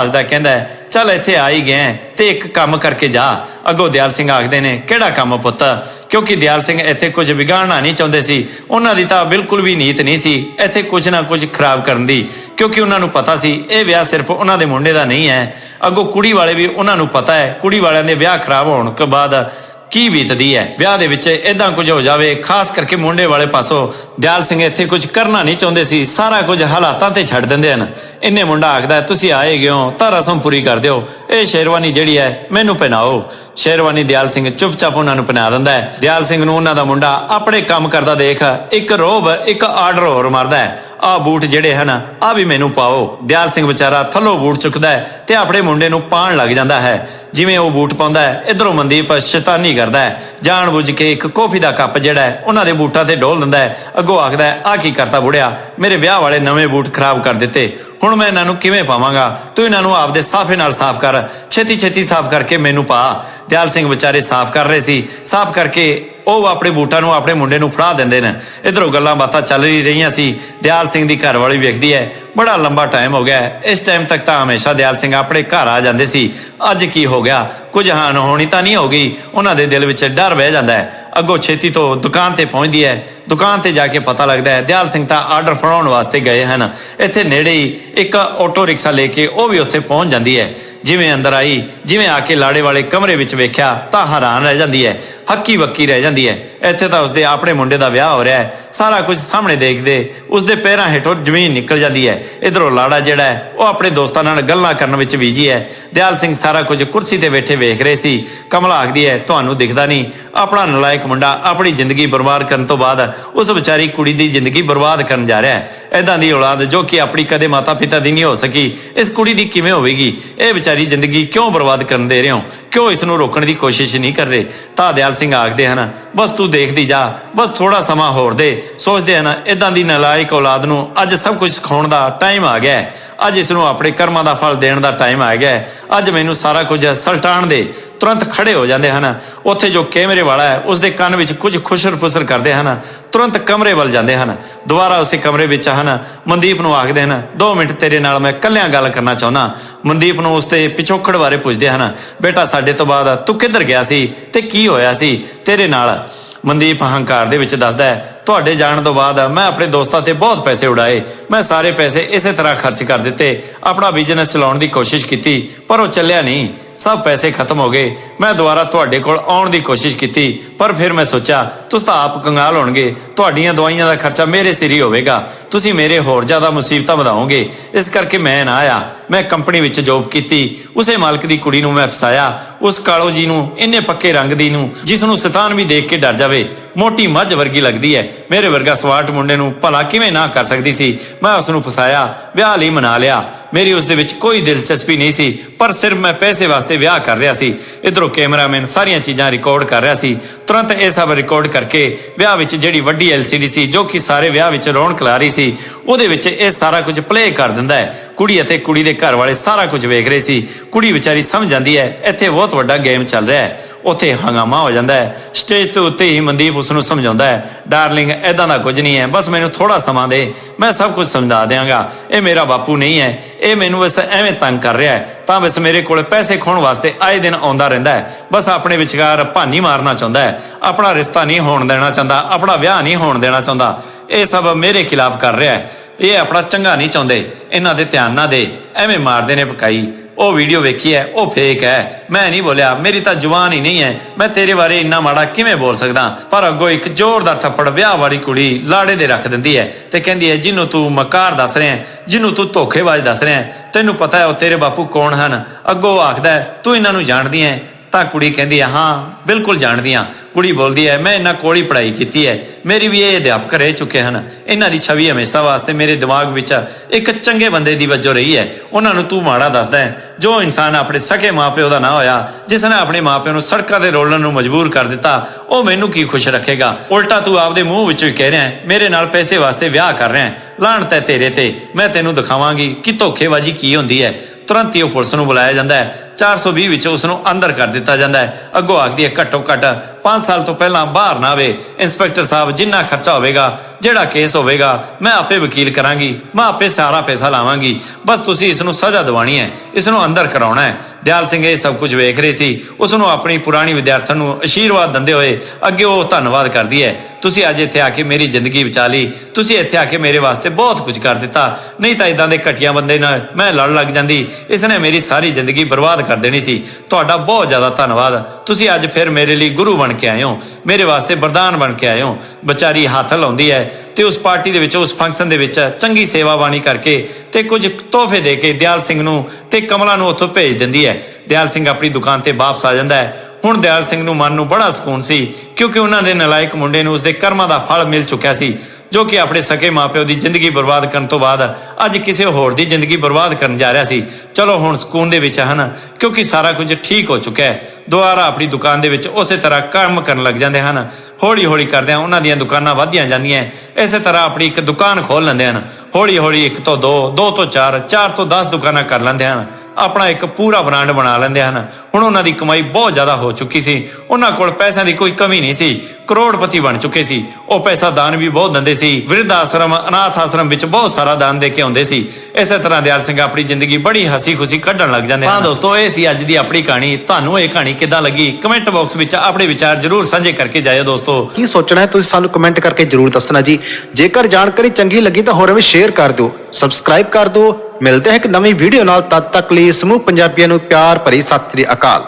[SPEAKER 2] ਹੱਸਦਾ ਕਹਿੰਦਾ ਹੈ, ਚੱਲ ਇੱਥੇ ਆ ਹੀ ਗਏ ਤੇ ਇੱਕ ਕੰਮ ਕਰਕੇ ਜਾ। ਅੱਗੋਂ ਦਿਆਲ ਸਿੰਘ ਆਖਦੇ ਨੇ, ਕਿਹੜਾ ਕੰਮ ਪੁੱਤ? ਕਿਉਂਕਿ ਦਿਆਲ ਸਿੰਘ ਇੱਥੇ ਕੁਝ ਵਿਗਾੜਨਾ ਨਹੀਂ ਚਾਹੁੰਦੇ ਸੀ। ਉਹਨਾਂ ਦੀ ਤਾਂ ਬਿਲਕੁਲ ਵੀ ਨੀਤ ਨਹੀਂ ਸੀ ਇੱਥੇ ਕੁਝ ਨਾ ਕੁਝ ਖਰਾਬ ਕਰਨ ਦੀ। ਕਿਉਂਕਿ ਉਹਨਾਂ ਨੂੰ ਪਤਾ ਸੀ, ਇਹ ਵਿਆਹ ਸਿਰਫ ਉਹਨਾਂ ਦੇ ਮੁੰਡੇ ਦਾ ਨਹੀਂ ਹੈ। ਅੱਗੋਂ ਕੁੜੀ ਵਾਲੇ ਵੀ ਉਹਨਾਂ ਨੂੰ ਪਤਾ ਹੈ, ਕੁੜੀ ਵਾਲਿਆਂ ਦੇ ਵਿਆਹ ਖਰਾਬ ਹੋਣ ਤੋਂ ਬਾਅਦ ਕੀ ਬੀਤਦੀ ਹੈ? ਵਿਆਹ ਦੇ ਵਿੱਚ ਇਦਾਂ ਕੁਝ ਹੋ ਜਾਵੇ, ਖਾਸ ਕਰਕੇ ਮੁੰਡੇ ਵਾਲੇ ਪਾਸੋਂ ਦਿਆਲ ਸਿੰਘ ਇੱਥੇ ਕੁਝ ਕਰਨਾ ਨਹੀਂ ਚਾਹੁੰਦੇ ਸੀ, ਸਾਰਾ ਕੁਝ ਹਾਲਾਤਾਂ ਤੇ ਛੱਡ ਦਿੰਦੇ ਹਨ। ਇੰਨੇ ਮੁੰਡਾ ਆਖਦਾ ਤੁਸੀਂ ਆਏ ਗਿਓ ਤਾਂ ਰਸਮ ਪੂਰੀ ਕਰ ਦਿਓ। ਇਹ ਸ਼ੇਰਵਾਨੀ ਜਿਹੜੀ ਹੈ, ਮੈਨੂੰ ਪਹਿਨਾਓ। ਸ਼ੇਰਵਾਨੀ ਦਿਆਲ ਸਿੰਘ ਚੁੱਪਚਾਪ ਉਹਨਾਂ ਨੂੰ ਪਹਿਨਾ ਦਿੰਦਾ ਹੈ। ਦਿਆਲ ਸਿੰਘ ਨੂੰ ਉਹਨਾਂ ਦਾ ਮੁੰਡਾ ਆਪਣੇ ਕੰਮ ਕਰਦਾ ਦੇਖ, ਇੱਕ ਰੋਬ, ਇੱਕ ਆਰਡਰ ਹੋਰ ਮਾਰਦਾ ਹੈ। ਆ ਬੂਟ ਜਿਹੜੇ ਹਨ ਆ ਵੀ ਮੈਨੂੰ ਪਾਓ। ਦਿਆਲ ਸਿੰਘ ਵਿਚਾਰਾ ਥੱਲੋਂ ਬੂਟ ਚੁੱਕਦਾ ਹੈ ਤੇ ਆਪਣੇ ਮੁੰਡੇ ਨੂੰ ਪਾਣ ਲੱਗ ਜਾਂਦਾ ਹੈ। ਜਿਵੇਂ ਉਹ ਬੂਟ ਪਾਉਂਦਾ ਹੈ, ਇਧਰੋਂ ਮਨਦੀਪ ਸ਼ੈਤਾਨੀ ਕਰਦਾ ਹੈ। ਜਾਣ ਬੁੱਝ ਕੇ ਇੱਕ ਕੌਫੀ ਦਾ ਕੱਪ ਜਿਹੜਾ ਹੈ, ਉਹਨਾਂ ਦੇ ਬੂਟਾਂ ਤੇ ਡੋਲ ਦਿੰਦਾ ਹੈ। ਅੱਗੋਂ ਆਖਦਾ ਹੈ ਆ ਕੀ ਕਰਤਾ ਬੁੜਿਆ, ਮੇਰੇ ਵਿਆਹ ਵਾਲੇ ਨਵੇਂ ਬੂਟ ਖਰਾਬ ਕਰ ਦਿੱਤੇ। ਹੁਣ ਮੈਂ ਇਹਨਾਂ ਨੂੰ ਕਿਵੇਂ ਪਾਵਾਂਗਾ? ਤੂੰ ਇਹਨਾਂ ਨੂੰ ਆਪਦੇ ਸਾਫੇ ਨਾਲ ਸਾਫ਼ ਕਰ ਛੇਤੀ ਛੇਤੀ ਸਾਫ਼ ਕਰਕੇ ਮੈਨੂੰ ਪਾ। ਦਿਆਲ ਸਿੰਘ ਵਿਚਾਰੇ ਸਾਫ਼ ਕਰ ਰਹੇ ਸੀ। ਸਾਫ਼ ਕਰਕੇ ਉਹ ਆਪਣੇ ਬੂਟਾਂ ਨੂੰ, ਆਪਣੇ ਮੁੰਡੇ ਨੂੰ ਫੜਾ ਦਿੰਦੇ ਨੇ। ਇਧਰੋਂ ਗੱਲਾਂ ਬਾਤਾਂ ਚੱਲ ਰਹੀ ਰਹੀਆਂ ਸੀ। ਦਿਆਲ ਸਿੰਘ ਦੀ ਘਰ ਵਾਲੀ ਵੇਖਦੀ ਹੈ। ਬੜਾ ਲੰਬਾ ਟਾਈਮ ਹੋ ਗਿਆ ਇਸ ਟਾਈਮ ਤੱਕ ਤਾਂ ਹਮੇਸ਼ਾ ਦਿਆਲ ਸਿੰਘ ਆਪਣੇ ਘਰ ਆ ਜਾਂਦੇ ਸੀ। ਅੱਜ ਕੀ ਹੋ ਗਿਆ? ਕੁਝ ਹਾਨ ਹੋਣੀ ਤਾਂ ਨਹੀਂ ਹੋ ਗਈ। ਉਹਨਾਂ ਦੇ ਦਿਲ ਵਿੱਚ ਡਰ ਬਹਿ ਜਾਂਦਾ ਹੈ। ਅੱਗੋਂ ਛੇਤੀ ਤੋਂ ਦੁਕਾਨ ਤੇ ਪਹੁੰਚਦੀ ਹੈ। ਦੁਕਾਨ ਤੇ ਜਾ ਕੇ ਪਤਾ ਲੱਗਦਾ ਹੈ, ਦਿਆਲ ਸਿੰਘ ਤਾਂ ਆਰਡਰ ਫੜਾਉਣ ਵਾਸਤੇ ਗਏ ਹਨ। ਇੱਥੇ ਨੇੜੇ ਹੀ ਇੱਕ ਆਟੋ ਰਿਕਸ਼ਾ ਲੈ ਕੇ ਉਹ ਵੀ ਉੱਥੇ ਪਹੁੰਚ ਜਾਂਦੀ ਹੈ। ਜਿਵੇਂ ਅੰਦਰ ਆਈ, ਜਿਵੇਂ ਆ ਕੇ ਲਾੜੇ ਵਾਲੇ ਕਮਰੇ ਵਿੱਚ ਵੇਖਿਆ, ਤਾਂ ਹੈਰਾਨ ਰਹਿ ਜਾਂਦੀ ਹੈ, ਹੱਕੀ ਬੱਕੀ ਰਹਿ ਜਾਂਦੀ ਹੈ। ਇੱਥੇ ਤਾਂ ਉਸਦੇ ਆਪਣੇ ਮੁੰਡੇ ਦਾ ਵਿਆਹ ਹੋ ਰਿਹਾ ਹੈ। ਸਾਰਾ ਕੁਝ ਸਾਹਮਣੇ ਦੇਖਦੇ ਉਸਦੇ ਪੈਰਾਂ ਹੇਠੋਂ ਜ਼ਮੀਨ ਨਿਕਲ ਜਾਂਦੀ ਹੈ। ਇਧਰੋਂ ਲਾੜਾ ਜਿਹੜਾ ਹੈ, ਉਹ ਆਪਣੇ ਦੋਸਤਾਂ ਨਾਲ ਗੱਲਾਂ ਕਰਨ ਵਿੱਚ ਬੀਜੀ ਹੈ। ਦਿਆਲ ਸਿੰਘ ਸਾਰਾ ਕੁਝ ਕੁਰਸੀ ਤੇ ਬੈਠੇ ਵੇਖ ਰਹੇ ਸੀ। ਕਮਲਾ ਆਖਦੀ ਹੈ, ਤੁਹਾਨੂੰ ਦਿਖਦਾ ਨਹੀਂ। ਆਪਣਾ ਨਲਾਇਕ ਮੁੰਡਾ ਆਪਣੀ ਜ਼ਿੰਦਗੀ ਬਰਬਾਦ ਕਰਨ ਤੋਂ ਬਾਅਦ ਉਸ ਵਿਚਾਰੀ ਕੁੜੀ ਦੀ ਜ਼ਿੰਦਗੀ ਬਰਬਾਦ ਕਰਨ ਜਾ ਰਿਹਾ ਹੈ। ਐਦਾਂ ਦੀ ਔਲਾਦ ਜੋ ਕਿ ਆਪਣੀ ਕਦੇ ਮਾਤਾ ਪਿਤਾ ਦੀ ਨਹੀਂ ਹੋ ਸਕੀ, ਇਸ ਕੁੜੀ ਦੀ ਕਿਵੇਂ ਹੋਵੇਗੀ? ਇਹ ਵਿਚਾਰੀ ਜ਼ਿੰਦਗੀ ਕਿਉਂ ਬਰਬਾਦ ਕਰਨ ਦੇ ਰਹੇ ਹੋ? ਕਿਉਂ ਇਸ ਨੂੰ ਰੋਕਣ ਦੀ ਕੋਸ਼ਿਸ਼ ਨਹੀਂ ਕਰ ਰਹੇ? ਤਾਂ ਦਿਆਲ ਸਿੰਘ ਆਖਦੇ ਹਨ, ਬਸ ਤੂੰ ਦੇਖਦੀ ਜਾ, ਬਸ ਥੋੜਾ ਸਮਾਂ ਹੋਰ ਦੇ। ਸੋਚਦੇ ਹਨ ਇਦਾਂ ਦੀ ਨਲਾਇਕ ਔਲਾਦ ਨੂੰ ਅੱਜ ਸਭ ਕੁਝ ਸਿਖਾਉਣ ਦਾ ਟਾਈਮ ਆ ਗਿਆ ਅੱਜ ਇਸ ਨੂੰ ਆਪਣੇ ਕਰਮਾਂ ਦਾ ਫਲ ਦੇਣ ਦਾ ਟਾਈਮ ਆ ਗਿਆ ਹੈ। ਅੱਜ ਮੈਨੂੰ ਸਾਰਾ ਕੁਝ ਸਲਟਾਣ ਦੇ ਤੁਰੰਤ ਖੜੇ ਹੋ ਜਾਂਦੇ ਹਨ। ਉੱਥੇ ਜੋ ਕੈਮਰੇ ਵਾਲਾ ਹੈ ਉਸ ਦੇ ਕੰਨ ਵਿੱਚ ਕੁਝ ਖੁਸ਼ਰ ਫੁਸਰ ਕਰਦੇ ਹਨ। ਤੁਰੰਤ ਕਮਰੇ ਵੱਲ ਜਾਂਦੇ ਹਨ। ਦੁਬਾਰਾ ਉਸੇ ਕਮਰੇ ਵਿੱਚ ਹਨ। ਮਨਦੀਪ ਨੂੰ ਆਖਦੇ ਹਨ 2 ਮਿੰਟ ਤੇਰੇ ਨਾਲ ਮੈਂ ਇਕੱਲਿਆਂ ਗੱਲ ਕਰਨਾ ਚਾਹੁੰਦਾ। ਮਨਦੀਪ ਨੂੰ ਉਸ ਤੇ ਪਿਛੋਕੜ ਬਾਰੇ ਪੁੱਛਦੇ ਹਨ, ਬੇਟਾ, ਸਾਡੇ ਤੋਂ ਬਾਅਦ ਤੂੰ ਕਿੱਧਰ ਗਿਆ ਸੀ ਤੇ ਕੀ ਹੋਇਆ ਸੀ ਤੇਰੇ ਨਾਲ? ਮਨਦੀਪ ਹੰਕਾਰ ਦੇ ਵਿੱਚ ਦੱਸਦਾ ਹੈ ਤੁਹਾਡੇ ਜਾਣ ਤੋਂ ਬਾਅਦ ਮੈਂ ਆਪਣੇ ਦੋਸਤਾਂ ਤੇ ਬਹੁਤ ਪੈਸੇ ਉਡਾਏ। ਮੈਂ ਸਾਰੇ ਪੈਸੇ ਇਸੇ ਤਰ੍ਹਾਂ ਖਰਚ ਕਰ ਦਿੱਤੇ। ਆਪਣਾ ਬਿਜ਼ਨਸ ਚਲਾਉਣ ਦੀ ਕੋਸ਼ਿਸ਼ ਕੀਤੀ, ਪਰ ਉਹ ਚੱਲਿਆ ਨਹੀਂ। ਸਭ ਪੈਸੇ ਖਤਮ ਹੋ ਗਏ। ਮੈਂ ਦੁਬਾਰਾ ਤੁਹਾਡੇ ਕੋਲ ਆਉਣ ਦੀ ਕੋਸ਼ਿਸ਼ ਕੀਤੀ, ਪਰ ਫਿਰ ਮੈਂ ਸੋਚਿਆ ਤੁਸੀਂ ਤਾਂ ਆਪ ਕੰਗਾਲ ਹੋਣਗੇ। ਤੁਹਾਡੀਆਂ ਦਵਾਈਆਂ ਦਾ ਖਰਚਾ ਮੇਰੇ ਸਿਰ ਹੀ ਹੋਵੇਗਾ। ਤੁਸੀਂ ਮੇਰੇ ਹੋਰ ਜ਼ਿਆਦਾ ਮੁਸੀਬਤਾਂ ਵਧਾਓਗੇ। ਇਸ ਕਰਕੇ ਮੈਂ ਨਾ ਆਇਆ। ਮੈਂ ਕੰਪਨੀ ਵਿੱਚ ਜੌਬ ਕੀਤੀ। ਉਸੇ ਮਾਲਕ ਦੀ ਕੁੜੀ ਨੂੰ ਮੈਂ ਫਸਾਇਆ। ਉਸ ਕਾਲੋ ਜੀ ਨੂੰ, ਇੰਨੇ ਪੱਕੇ ਰੰਗ ਦੀ ਨੂੰ, ਜਿਸ ਨੂੰ ਸ਼ੈਤਾਨ ਵੀ ਦੇਖ ਕੇ ਡਰ ਜਾਵੇ। ਮੋਟੀ ਮੱਝ ਵਰਗੀ ਲੱਗਦੀ ਹੈ ਮੇਰੇ ਵਰਗਾ ਸਵਾਟ ਮੁੰਡੇ ਨੂੰ ਭਲਾ ਕਿਵੇਂ ਨਾ ਕਰ ਸਕਦੀ ਸੀ। ਮੈਂ ਉਸ ਨੂੰ ਫਸਾਇਆ, ਵਿਆਹ ਲਈ ਮਨਾ ਲਿਆ। ਮੇਰੀ ਉਸ ਦੇ ਵਿੱਚ ਕੋਈ ਦਿਲਚਸਪੀ ਨਹੀਂ ਸੀ, ਪਰ ਸਿਰਫ ਮੈਂ ਪੈਸੇ ਵਾਸਤੇ ਵਿਆਹ ਕਰ ਰਿਹਾ ਸੀ। ਇਧਰੋਂ ਕੈਮਰਾਮੈਨ ਸਾਰੀਆਂ ਚੀਜ਼ਾਂ ਰਿਕਾਰਡ ਕਰ ਰਿਹਾ ਸੀ। ਤੁਰੰਤ ਇਹ ਸਭ ਰਿਕਾਰਡ ਕਰਕੇ ਵਿਆਹ ਵਿੱਚ ਜਿਹੜੀ ਵੱਡੀ LCD ਸੀ, ਜੋ ਕਿ ਸਾਰੇ ਵਿਆਹ ਵਿੱਚ ਰੌਣਕ ਲਾ ਰਹੀ ਸੀ, ਉਹਦੇ ਵਿੱਚ ਇਹ ਸਾਰਾ ਕੁਝ ਪਲੇ ਕਰ ਦਿੰਦਾ ਹੈ। ਕੁੜੀ ਅਤੇ ਕੁੜੀ ਦੇ ਘਰ ਵਾਲੇ ਸਾਰਾ ਕੁਝ ਵੇਖ ਰਹੇ ਸੀ। ਕੁੜੀ ਵਿਚਾਰੀ ਸਮਝ ਜਾਂਦੀ ਹੈ, ਇੱਥੇ ਬਹੁਤ ਵੱਡਾ ਗੇਮ ਚੱਲ ਰਿਹਾ ਹੈ। ਉੱਥੇ ਹੰਗਾਮਾ ਹੋ ਜਾਂਦਾ ਹੈ। ਸਟੇਜ ਤੇ ਉੱਤੇ ਹੀ ਮਨਦੀਪ ਉਸ ਨੂੰ ਸਮਝਾਉਂਦਾ ਹੈ ਡਾਰਲਿੰਗ ਐਦਾਂ ਦਾ ਕੁਝ ਨਹੀਂ ਹੈ। ਬਸ ਮੈਨੂੰ ਥੋੜਾ ਸਮਾਂ ਦੇ। ਮੈਂ ਸਭ ਕੁਝ ਸਮਝਾ ਦਿਆਂਗਾ। ਇਹ ਮੇਰਾ ਬਾਪੂ ਨਹੀਂ ਹੈ। ਇਹ ਮੈਨੂੰ ਬਸ ਐਵੇਂ ਤੰਗ ਕਰ ਰਿਹਾ ਹੈ। ਤਾਂ ਬਸ ਮੇਰੇ ਕੋਲ ਪੈਸੇ ਖੋਣ ਵਾਸਤੇ ਆਏ ਦਿਨ ਆਉਂਦਾ ਰਹਿੰਦਾ ਹੈ। ਬਸ ਆਪਣੇ ਵਿਚਕਾਰ ਭਾਨੀ ਮਾਰਨਾ ਚਾਹੁੰਦਾ ਹੈ। ਆਪਣਾ ਰਿਸ਼ਤਾ ਨਹੀਂ ਹੋਣ ਦੇਣਾ ਚਾਹੁੰਦਾ। ਆਪਣਾ ਵਿਆਹ ਨਹੀਂ ਹੋਣ ਦੇਣਾ ਚਾਹੁੰਦਾ। ਇਹ ਸਭ ਮੇਰੇ ਖਿਲਾਫ ਕਰ ਰਿਹਾ ਹੈ। ਇਹ ਆਪਣਾ ਚੰਗਾ ਨਹੀਂ ਚਾਹੁੰਦੇ। ਇਹਨਾਂ ਦੇ ਧਿਆਨ ਨਾ ਦੇ। ਐਵੇਂ ਮਾਰਦੇ ਨੇ ਪਕਾਈ ਉਹ ਵੀਡੀਓ ਵੇਖੀ ਹੈ ਉਹ ਫੇਕ ਹੈ। ਮੈਂ ਨਹੀਂ ਬੋਲਿਆ ਮੇਰੀ ਤਾਂ ਜਵਾਨ ਹੀ ਨਹੀਂ ਹੈ। ਮੈਂ ਤੇਰੇ ਬਾਰੇ ਇੰਨਾ ਮਾੜਾ ਕਿਵੇਂ ਬੋਲ ਸਕਦਾ? ਪਰ ਅੱਗੋਂ ਇੱਕ ਜ਼ੋਰਦਾਰ ਥੱਪੜ ਵਿਆਹ ਵਾਲੀ ਕੁੜੀ ਲਾੜੇ ਦੇ ਰੱਖ ਦਿੰਦੀ ਹੈ ਤੇ ਕਹਿੰਦੀ ਹੈ ਜਿਹਨੂੰ ਤੂੰ ਮਕਾਰ ਦੱਸ ਰਿਹਾ ਹੈ, ਜਿਹਨੂੰ ਤੂੰ ਧੋਖੇਬਾਜ਼ ਦੱਸ ਰਿਹਾ ਹੈ, ਤੈਨੂੰ ਪਤਾ ਹੈ ਉਹ ਤੇਰੇ ਬਾਪੂ ਕੌਣ ਹਨ? ਅੱਗੋਂ ਆਖਦਾ ਤੂੰ ਇਹਨਾਂ ਨੂੰ ਜਾਣਦੀ ਹੈ? ਤਾਂ ਕੁੜੀ ਕਹਿੰਦੀ ਹੈ ਹਾਂ, ਬਿਲਕੁਲ ਜਾਣਦੀ ਹਾਂ ਕੁੜੀ ਬੋਲਦੀ ਹੈ, ਮੈਂ ਇਹਨਾਂ ਕੋਲ ਹੀ ਪੜ੍ਹਾਈ ਕੀਤੀ ਹੈ। ਮੇਰੀ ਵੀ ਇਹ ਅਧਿਆਪਕ ਰਹਿ ਚੁੱਕੇ ਹਨ। ਇਹਨਾਂ ਦੀ ਛਵੀ ਹਮੇਸ਼ਾ ਵਾਸਤੇ ਮੇਰੇ ਦਿਮਾਗ ਵਿੱਚ ਇੱਕ ਚੰਗੇ ਬੰਦੇ ਦੀ ਵਜੋਂ ਰਹੀ ਹੈ। ਉਹਨਾਂ ਨੂੰ ਤੂੰ ਮਾੜਾ ਦੱਸਦਾ ਹੈ। ਜੋ ਇਨਸਾਨ ਆਪਣੇ ਸਕੇ ਮਾਪਿਓ ਦਾ ਨਾ ਹੋਇਆ, ਜਿਸ ਨੇ ਆਪਣੇ ਮਾਪਿਓ ਨੂੰ ਸੜਕਾਂ ਤੇ ਰੋਲਣ ਨੂੰ ਮਜਬੂਰ ਕਰ ਦਿੱਤਾ, ਉਹ ਮੈਨੂੰ ਕੀ ਖੁਸ਼ ਰੱਖੇਗਾ? ਉਲਟਾ ਤੂੰ ਆਪਦੇ ਮੂੰਹ ਵਿੱਚੋਂ ਹੀ ਕਹਿ ਰਿਹਾ ਹੈ, ਮੇਰੇ ਨਾਲ ਪੈਸੇ ਵਾਸਤੇ ਵਿਆਹ ਕਰ ਰਿਹਾ ਹੈ। ਲਾਹਣਤ ਹੈ ਤੇਰੇ ਤੇ। ਮੈਂ ਤੈਨੂੰ ਦਿਖਾਵਾਂਗੀ ਕਿ ਧੋਖੇਬਾਜ਼ੀ ਕੀ ਹੁੰਦੀ ਹੈ। ਤੁਰੰਤ ਹੀ ਉਹ ਪੁਲਿਸ ਨੂੰ ਬੁਲਾਇਆ ਜਾਂਦਾ ਹੈ। 420 ਵਿੱਚ ਉਸ ਨੂੰ ਅੰਦਰ ਕਰ ਦਿੱਤਾ ਜਾਂਦਾ ਹੈ। ਅੱਗੋਂ ਆਖਦੀ ਹੈ ਘੱਟੋ ਘੱਟ 5 ਸਾਲ ਤੋਂ ਪਹਿਲਾਂ ਬਾਹਰ ਨਾ ਆਵੇ। ਇੰਸਪੈਕਟਰ ਸਾਹਿਬ ਜਿੰਨਾ ਖਰਚਾ ਹੋਵੇਗਾ, ਜਿਹੜਾ ਕੇਸ ਹੋਵੇਗਾ, ਮੈਂ ਆਪੇ ਵਕੀਲ ਕਰਾਂਗੀ, ਮੈਂ ਆਪੇ ਸਾਰਾ ਪੈਸਾ ਲਾਵਾਂਗੀ। ਬਸ ਤੁਸੀਂ ਇਸ ਨੂੰ ਸਜ਼ਾ ਦਿਵਾਣੀ ਹੈ, ਇਸ ਨੂੰ ਅੰਦਰ ਕਰਾਉਣਾ ਹੈ। ਦਿਆਲ ਸਿੰਘ ਇਹ ਸਭ ਕੁਝ ਵੇਖ ਰਹੇ ਸੀ। ਉਸ ਨੂੰ ਆਪਣੀ ਪੁਰਾਣੀ ਵਿਦਿਆਰਥਣ ਨੂੰ ਅਸ਼ੀਰਵਾਦ ਦਿੰਦੇ ਹੋਏ ਅੱਗੇ ਉਹ ਧੰਨਵਾਦ ਕਰਦੀ ਹੈ। ਤੁਸੀਂ ਅੱਜ ਇੱਥੇ ਆ ਕੇ ਮੇਰੀ ਜ਼ਿੰਦਗੀ ਬਚਾ ਲਈ। ਤੁਸੀਂ ਇੱਥੇ ਆ ਕੇ ਮੇਰੇ ਵਾਸਤੇ ਬਹੁਤ ਕੁਝ ਕਰ ਦਿੱਤਾ। ਨਹੀਂ ਤਾਂ ਇਦਾਂ ਦੇ ਘਟੀਆਂ ਬੰਦੇ ਨਾਲ ਮੈਂ ਲੜ ਲੱਗ ਜਾਂਦੀ। ਇਸ ਨੇ ਮੇਰੀ ਸਾਰੀ ਜ਼ਿੰਦਗੀ ਬਰਬਾਦ ਕਰ ਦੇਣੀ ਸੀ। ਤੁਹਾਡਾ ਬਹੁਤ ਜ਼ਿਆਦਾ ਧੰਨਵਾਦ। ਤੁਸੀਂ ਅੱਜ ਫਿਰ ਮੇਰੇ ਲਈ ਗੁਰੂ ਬਣ ਕੇ ਆਏ ਹੋ ਮੇਰੇ ਵਾਸਤੇ ਵਰਦਾਨ ਬਣ ਕੇ ਆਏ ਹੋ ਵਿਚਾਰੀ ਹੱਥ ਲਾਉਂਦੀ ਹੈ ਤੇ ਉਸ ਪਾਰਟੀ ਦੇ ਵਿੱਚ, ਉਸ ਫੰਕਸ਼ਨ ਦੇ ਵਿੱਚ ਚੰਗੀ ਸੇਵਾ ਬਾਣੀ ਕਰਕੇ ਤੇ ਕੁਝ ਤੋਹਫੇ ਦੇ ਕੇ ਦਿਆਲ ਸਿੰਘ ਨੂੰ ਤੇ ਕਮਲਾ ਨੂੰ ਉੱਥੋਂ ਭੇਜ ਦਿੰਦੀ ਹੈ। ਦਿਆਲ ਸਿੰਘ ਆਪਣੀ ਦੁਕਾਨ ਤੇ ਵਾਪਸ ਆ ਜਾਂਦਾ ਹੈ। ਹੁਣ ਦਿਆਲ ਸਿੰਘ ਨੂੰ ਮਨ ਨੂੰ ਬੜਾ ਸਕੂਨ ਸੀ ਕਿਉਂਕਿ ਉਹਨਾਂ ਦੇ ਨਲਾਇਕ ਮੁੰਡੇ ਨੂੰ ਉਸਦੇ ਕਰਮਾਂ ਦਾ ਫਲ ਮਿਲ ਚੁੱਕਿਆ ਸੀ। ਜੋ ਕਿ ਆਪਣੇ ਸਕੇ ਮਾਪਿਓ ਦੀ ਜ਼ਿੰਦਗੀ ਬਰਬਾਦ ਕਰਨ ਤੋਂ ਬਾਅਦ ਅੱਜ ਕਿਸੇ ਹੋਰ ਦੀ ਜ਼ਿੰਦਗੀ ਬਰਬਾਦ ਕਰਨ ਜਾ ਰਿਹਾ ਸੀ। ਚਲੋ ਹੁਣ ਸਕੂਨ ਦੇ ਵਿੱਚ ਹਨ? ਕਿਉਂਕਿ ਸਾਰਾ ਕੁਝ ਠੀਕ ਹੋ ਚੁੱਕਾ ਹੈ। ਦੁਬਾਰਾ ਆਪਣੀ ਦੁਕਾਨ ਦੇ ਵਿੱਚ ਉਸੇ ਤਰ੍ਹਾਂ ਕੰਮ ਕਰਨ ਲੱਗ ਜਾਂਦੇ ਹਨ। ਹੌਲੀ ਹੌਲੀ ਕਰਦਿਆਂ ਉਹਨਾਂ ਦੀਆਂ ਦੁਕਾਨਾਂ ਵਧਦੀਆਂ ਜਾਂਦੀਆਂ ਇਸੇ ਤਰ੍ਹਾਂ ਆਪਣੀ ਇੱਕ ਦੁਕਾਨ ਖੋਲ ਲੈਂਦੇ ਹਨ। ਹੌਲੀ ਹੌਲੀ ਇੱਕ ਤੋਂ ਦੋ ਦੋ ਤੋਂ ਚਾਰ ਚਾਰ ਤੋਂ 10 ਦੁਕਾਨਾਂ ਕਰ ਲੈਂਦੇ ਹਨ। ਆਪਣਾ ਇੱਕ ਪੂਰਾ ਬ੍ਰਾਂਡ ਬਣਾ ਲੈਂਦੇ ਹਨ। ਹੁਣ ਉਹਨਾਂ ਦੀ ਕਮਾਈ ਬਹੁਤ ਜ਼ਿਆਦਾ ਹੋ ਚੁੱਕੀ ਸੀ। ਉਹਨਾਂ ਕੋਲ ਪੈਸਿਆਂ ਦੀ ਕੋਈ ਕਮੀ ਨਹੀਂ ਸੀ। ਕਰੋੜਪਤੀ ਬਣ ਚੁੱਕੇ ਸੀ। ਉਹ ਪੈਸਾ ਦਾਨ ਵੀ ਬਹੁਤ ਦਿੰਦੇ ਸੀ। ਵਿਰਧ ਆਸ਼ਰਮ ਅਨਾਥ ਆਸ਼ਰਮ ਵਿੱਚ ਬਹੁਤ ਸਾਰਾ ਦਾਨ ਦੇ ਕੇ ਆਉਂਦੇ ਸੀ। ਇਸੇ ਤਰ੍ਹਾਂ ਦਿਆਲ ਸਿੰਘ ਆਪਣੀ ਜ਼ਿੰਦਗੀ ਬੜੀ ਹਸੀ ਖੁਸ਼ੀ ਕੱਢਣ ਲੱਗ ਜਾਂਦੇ ਹਾਂ ਦੋਸਤੋ ਇਹ ਸੀ ਅੱਜ ਦੀ ਆਪਣੀ ਕਹਾਣੀ। ਤੁਹਾਨੂੰ ਇਹ ਕਹਾਣੀ ਕਿੱਦਾਂ ਲੱਗੀ? ਕਮੈਂਟ ਬਾਕਸ ਵਿੱਚ ਆਪਣੇ ਵਿਚਾਰ ਜ਼ਰੂਰ ਸਾਂਝੇ ਕਰਕੇ ਜਾਇਓ ਦੋਸਤੋ।
[SPEAKER 1] ਕੀ ਸੋਚਣਾ ਹੈ ਤੁਸੀਂ ਸਾਨੂੰ ਕਮੈਂਟ ਕਰਕੇ ਜਰੂਰ ਦੱਸਣਾ ਜੀ। ਜੇਕਰ ਜਾਣਕਾਰੀ ਚੰਗੀ ਲੱਗੀ ਤਾਂ ਹੋਰਾਂ ਵਿੱਚ ਸ਼ੇਅਰ ਕਰ ਦਿਓ। ਸਬਸਕ੍ਰਾਈਬ ਕਰ ਦਿਓ। ਮਿਲਦੇ ਹਾਂ ਇੱਕ ਨਵੀਂ ਵੀਡੀਓ ਨਾਲ, ਤਦ ਤੱਕ ਲਈ ਸਮੂਹ ਪੰਜਾਬੀਆਂ ਨੂੰ ਪਿਆਰ ਭਰੀ ਸਤਿ ਸ੍ਰੀ ਅਕਾਲ।